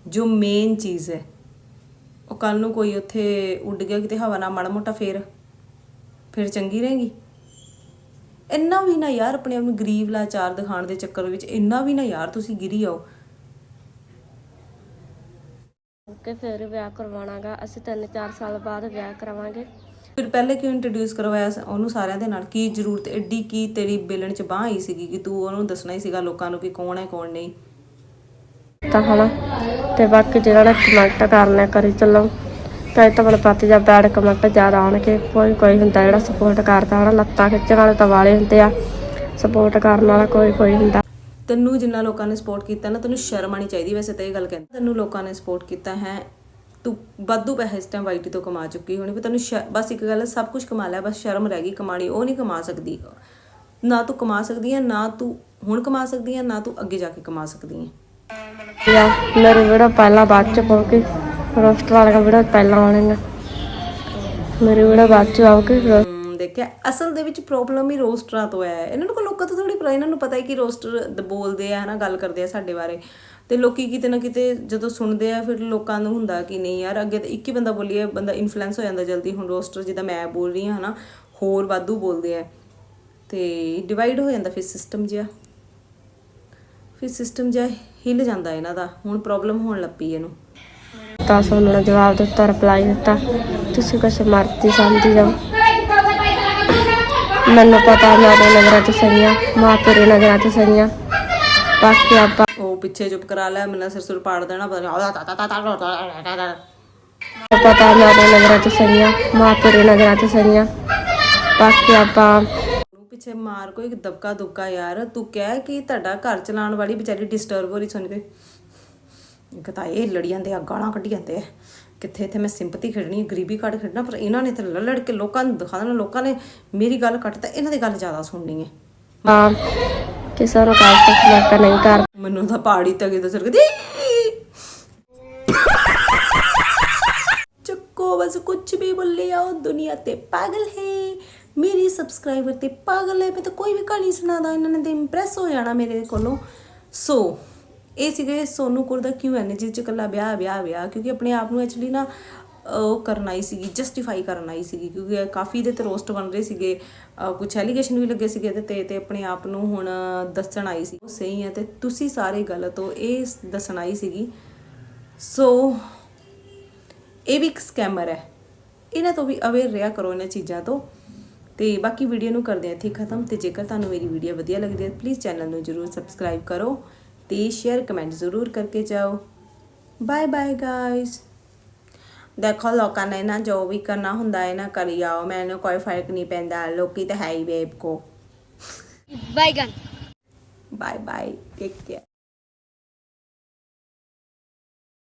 ਜੋ ਮੇਨ ਚੀਜ਼ ਹੈ, ਉਹ ਕੱਲ ਨੂੰ ਕੋਈ ਉੱਥੇ ਉੱਡ ਗਿਆ ਕਿਤੇ ਹਵਾ ਨਾਲ ਮਾੜਾ ਮੋਟਾ ਫੇਰ, ਫਿਰ ਚੰਗੀ ਰਹੇਗੀ? ਇੰਨਾ ਵੀ ਨਾ ਯਾਰ ਆਪਣੇ ਆਪ ਨੂੰ ਗਰੀਬ ਲਾਚਾਰ ਦਿਖਾਉਣ ਦੇ ਚੱਕਰ ਵਿੱਚ ਇੰਨਾ ਵੀ ਨਾ ਯਾਰ ਤੁਸੀਂ ਗਿਰੀ ਆਓ। ਕਿ ਫਿਰ ਵਿਆਹ ਕਰਵਾਉਣਾਗਾ। ਅਸੀਂ 3-4 ਸਾਲ ਬਾਅਦ ਵਿਆਹ ਕਰਾਵਾਂਗੇ। ਫਿਰ ਪਹਿਲੇ ਕਿਉਂ ਇੰਟਰੋਡਿਊਸ ਕਰਵਾਇਆ ਸ- ਉਹਨੂੰ ਸਾਰਿਆਂ ਦੇ ਨਾਲ? ਕੀ ਜ਼ਰੂਰਤ ਐਡੀ ਕੀ ਤੇਰੀ ਬੇਲਣ ਚ ਬਾਹ ਆਈ ਸੀਗੀ ਕਿ ਤੂੰ ਉਹਨੂੰ ਦੱਸਣਾ ਹੀ ਸੀਗਾ ਲੋਕਾਂ ਨੂੰ ਕਿ ਕੌਣ ਹੈ ਕੌਣ ਨਹੀਂ? ਤਾਂ ਹਨਾ ਤੇ ਬਾਕੀ ਜਿਹੜਾ ਨਾ ਕਮੈਂਟ ਕਰਨਾ ਕਰੀ ਚੱਲੋ। ਕਈ ਤਾਂ ਮੈਨੂੰ ਪਤਾ ਜਾਂ ਬੈਡ ਕਮੈਂਟ ਜ਼ਿਆਦਾ ਆਉਣਗੇ। ਕੋਈ ਕੋਈ ਹੁੰਦਾ ਜਿਹੜਾ ਸਪੋਰਟ ਕਰਦਾ ਹਨਾ ਲੱਤਾਂ ਖਿੱਚਣ ਵਾਲੇ ਤਾਂ ਵਾਲੇ ਹੁੰਦੇ ਆ। ਸਪੋਰਟ ਕਰਨ ਵਾਲਾ ਕੋਈ ਕੋਈ ਹੁੰਦਾ। ਤੈਨੂੰ ਜਿੰਨਾ ਲੋਕਾਂ ਨੇ ਸਪੋਰਟ ਕੀਤਾ ਨਾ, ਤੈਨੂੰ ਸ਼ਰਮ ਆਣੀ ਚਾਹੀਦੀ ਵੈਸੇ ਤਾਂ ਇਹ ਗੱਲ ਕਹਿੰਦਾ, ਤੈਨੂੰ ਲੋਕਾਂ ਨੇ ਸਪੋਰਟ ਕੀਤਾ ਹੈ। ਤੂੰ ਵਾਧੂ ਪੈਸੇ ਇਸ ਟਾਈਮ ਵਾਈਟੀ ਤੋਂ ਕਮਾ ਚੁੱਕੀ ਹੋਣੀ ਪਰ ਤੈਨੂੰ ਬਸ ਇੱਕ ਗੱਲ, ਸਭ ਕੁਝ ਕਮਾ ਲਿਆ ਬਸ ਸ਼ਰਮ ਰਹਿ ਗਈ ਕਮਾਣੀ ਉਹ ਨਹੀਂ ਕਮਾ ਸਕਦੀ। ਨਾ ਤੂੰ ਕਮਾ ਸਕਦੀ ਹੈ, ਨਾ ਤੂੰ ਹੁਣ ਕਮਾ ਸਕਦੀ ਹੈ, ਨਾ ਤੂੰ ਅੱਗੇ ਜਾ ਕੇ ਕਮਾ ਸਕਦੀ ਹੈ। ਯਾ ਮੇਰੇ ਵੀਡੀਓ ਪਹਿਲਾਂ ਬਾਅਦ ਚ ਪਾਉਗੀ ਰੋਸਟਰ ਵਾਲਾ ਵੀਡੀਓ ਪਹਿਲਾਂ ਆਉਣਗੇ ਮੇਰੀ ਵੀਡੀਓ ਬਾਅਦ ਚ ਆਉਗੀ ਦੇਖਿਆ। ਅਸਲ ਦੇ ਵਿੱਚ ਪ੍ਰੋਬਲਮ ਹੀ ਰੋਸਟਰਾਂ ਤੋਂ ਹੈ। ਇਹਨਾਂ ਨੂੰ ਕੋ ਲੋਕਾਂ ਤੋਂ ਥੋੜੀ ਪਤਾ, ਇਹਨਾਂ ਨੂੰ ਪਤਾ ਹੈ ਕਿ ਰੋਸਟਰ ਬੋਲਦੇ ਆ, ਹਨਾ, ਗੱਲ ਕਰਦੇ ਆ ਸਾਡੇ ਬਾਰੇ। ਤੇ ਲੋਕੀ ਕਿਤੇ ਨਾ ਕਿਤੇ ਜਦੋਂ ਸੁਣਦੇ ਆ, ਫਿਰ ਲੋਕਾਂ ਨੂੰ ਹੁੰਦਾ ਕਿ ਨਹੀਂ ਯਾਰ, ਅੱਗੇ ਤਾਂ ਇੱਕ ਹੀ ਬੰਦਾ ਬੋਲੀਏ, ਬੰਦਾ ਇਨਫਲੂਐਂਸ ਹੋ ਜਾਂਦਾ ਜਲਦੀ। ਹੁਣ ਰੋਸਟਰ ਜਿੱਦਾਂ ਮੈਂ ਬੋਲ ਰਹੀ ਹਾਂ, ਹਨਾ, ਹੋਰ ਵਾਧੂ ਬੋਲਦੇ ਆ। ਤੇ ਡਿਵਾਈਡ ਹੋ ਜਾਂਦਾ, ਫਿਰ ਸਿਸਟਮ ਜਿਹਾ। ਫਿਰ ਸਿਸਟਮ ਜਿਹਾ ਹਿੱਲ ਜਾਂਦਾ ਇਹਨਾਂ ਦਾ। ਹੁਣ ਪ੍ਰੋਬਲਮ ਹੋਣ ਲੱਪੀ ਇਹਨੂੰ। ਤਾਂ ਸੋਨੂੰ ਨੇ ਜਵਾਬ ਦਿੱਤਾ ਰਿਪਲਾਈ ਦਿੱਤਾ, ਤੁਸੀਂ ਕੁਛ ਮਰਜ਼ੀ ਸਮਝੀ ਜਾਓ। ਮੈਨੂੰ ਪਤਾ ਮੇਰੇ ਨਜ਼ਰਾਂ 'ਚ ਸਹੀਆਂ ਮਾਂ ਤੇਰੇ ਨਜ਼ਰਾਂ 'ਚ ਸਹੀਆਂ ਬਾਕੀ ਆਪਾਂ ਉਹ ਪਿੱਛੇ ਚੁੱਪ ਕਰਾ ਲਿਆ ਮੈਨੂੰ ਸਿਰ ਸੁਰ ਪਾੜ ਦੇਣਾ ਪਤਾ ਪਤਾ ਮੇਰੇ ਨਜ਼ਰਾਂ 'ਚ ਸਹੀਆਂ ਮਾਂ ਤੇਰੇ ਨਜ਼ਰਾਂ 'ਚ ਸਹੀਆਂ ਬਾਕੀ ਆਪਾਂ ਪਿੱਛੇ ਮਾਰ ਕੋਈ ਦਬਕਾ ਦੁਬਕਾ ਯਾਰ ਤੂੰ ਕਹਿ ਕਿ ਤੁਹਾਡਾ ਘਰ ਚਲਾਉਣ ਵਾਲੀ ਵਿਚਾਰੀ ਡਿਸਟਰਬ ਹੋ ਰਹੀ ਸੁਣ ਕੇ। ਇੱਕ ਤਾਂ ਇਹ ਲੜੀ ਜਾਂਦੇ ਆ ਗਾਲਾਂ ਕੱਢੀ ਜਾਂਦੇ ਆ। ਕਿੱਥੇ ਇੱਥੇ ਮੈਂ ਸਿੰਪਥੀ ਖੇਡਣੀ ਗਰੀਬੀ ਕੱਢ ਖੇਡਣਾ ਪਰ ਇਹਨਾਂ ਨੇ ਤਾਂ ਲੜ ਲੜ ਕੇ ਲੋਕਾਂ ਨੂੰ ਦਿਖਾ ਦੇਣਾ ਲੋਕਾਂ ਨੇ ਮੇਰੀ ਗੱਲ ਕੱਟ ਤਾਂ ਇਹਨਾਂ ਦੀ ਗੱਲ ਜ਼ਿਆਦਾ ਸੁਣਨੀ ਹੈ। ਹਾਂ ਕਿਸੇ ਨੂੰ ਕਾਲ ਤੱਕ ਮੌਕਾ ਨਹੀਂ ਕਰ। ਮੈਨੂੰ ਤਾਂ ਪਹਾੜੀ ਤੱਕ ਦਾ ਸਰਕਦੀ ਚੱਕੋ ਬਸ ਕੁਝ ਵੀ ਬੋਲੇ ਆਓ ਦੁਨੀਆ ਤੇ ਪਾਗਲ ਹੈ। ਮੇਰੀ ਸਬਸਕ੍ਰਾਈਬਰ ਤੇ ਪਾਗਲ ਹੈ ਮੈਂ ਤਾਂ ਕੋਈ ਵੀ ਕਹਾਣੀ ਸੁਣਾਦਾ ਇਹਨਾਂ ਨੇ ਤੇ ਇੰਪ੍ਰੈਸ ਹੋ ਜਾਣਾ ਮੇਰੇ ਕੋਲੋਂ। ਸੋ ਇਹ ਸੀਗੇ ਸੋਨੂ ਕੁਰ ਦਾ ਕਿਉਂ ਐਨ ਜਿਸ ਚ ਕੱਲਾ ਵਿਆਹ ਵਿਆਹ ਵਿਆਹ, ਕਿਉਂਕਿ ਆਪਣੇ ਆਪ ਨੂੰ ਐਕਚੁਅਲੀ ਨਾ ਉਹ ਕਰਨ ਆਈ ਸੀਗੀ ਜਸਟੀਫਾਈ ਕਰਨ ਆਈ ਸੀਗੀ, ਕਿਉਂਕਿ ਕਾਫੀ ਦੇ ਤੇ ਰੋਸਟ ਬਣ ਰਹੇ ਸੀਗੇ ਕੁਝ ਐਲੀਗੇਸ਼ਨ ਵੀ ਲੱਗੇ ਸੀਗੇ ਇਹਦੇ ਤੇ ਤੇ ਆਪਣੇ ਆਪ ਨੂੰ ਹੁਣ ਦੱਸਣ ਆਈ ਸੀ। ਉਹ ਸਹੀ ਹੈ ਤੇ ਤੁਸੀਂ ਸਾਰੇ ਗਲਤ ਹੋ, ਇਹ ਦੱਸਣ ਆਈ ਸੀਗੀ। ਸੋ ਇਹ ਵੀ ਇੱਕ ਸਕੈਮਰ ਹੈ। ਇਹਨਾਂ ਤੋਂ ਵੀ ਅਵੇਅਰ ਰਿਹਾ ਕਰੋ ਇਹਨਾਂ ਚੀਜ਼ਾਂ ਤੋਂ। ਤੇ ਬਾਕੀ ਵੀਡੀਓ ਨੂੰ ਕਰਦੇ ਹਾਂ ਇੱਥੇ ਖਤਮ, ਤੇ ਜੇਕਰ ਤੁਹਾਨੂੰ ਮੇਰੀ ਵੀਡੀਓ ਵਧੀਆ ਲੱਗਦੀ ਹੈ ਪਲੀਜ਼ ਚੈਨਲ ਨੂੰ ਜਰੂਰ ਸਬਸਕ੍ਰਾਈਬ ਕਰੋ। ਤੇ ਸ਼ੇਅਰ ਕਮੈਂਟ ਜ਼ਰੂਰ ਕਰਕੇ ਜਾਓ। ਬਾਏ ਬਾਏ ਗਾਇਸ ਦੇਖੋ ਲੋਕਾਂ ਨੇ ਨਾ ਜੋ ਵੀ ਕਰਨਾ ਹੁੰਦਾ ਹੈ ਨਾ ਕਰੀ ਜਾਓ ਮੈਨੂੰ ਕੋਈ ਫ਼ਰਕ ਨਹੀਂ ਪੈਂਦਾ ਲੋਕੀ ਤਾਂ ਹੈ ਹੀ ਬੇਬ ਕੋ ਬਾਈਗਨ ਬਾਏ ਬਾਏ ਟੇਕ ਕੇਅਰ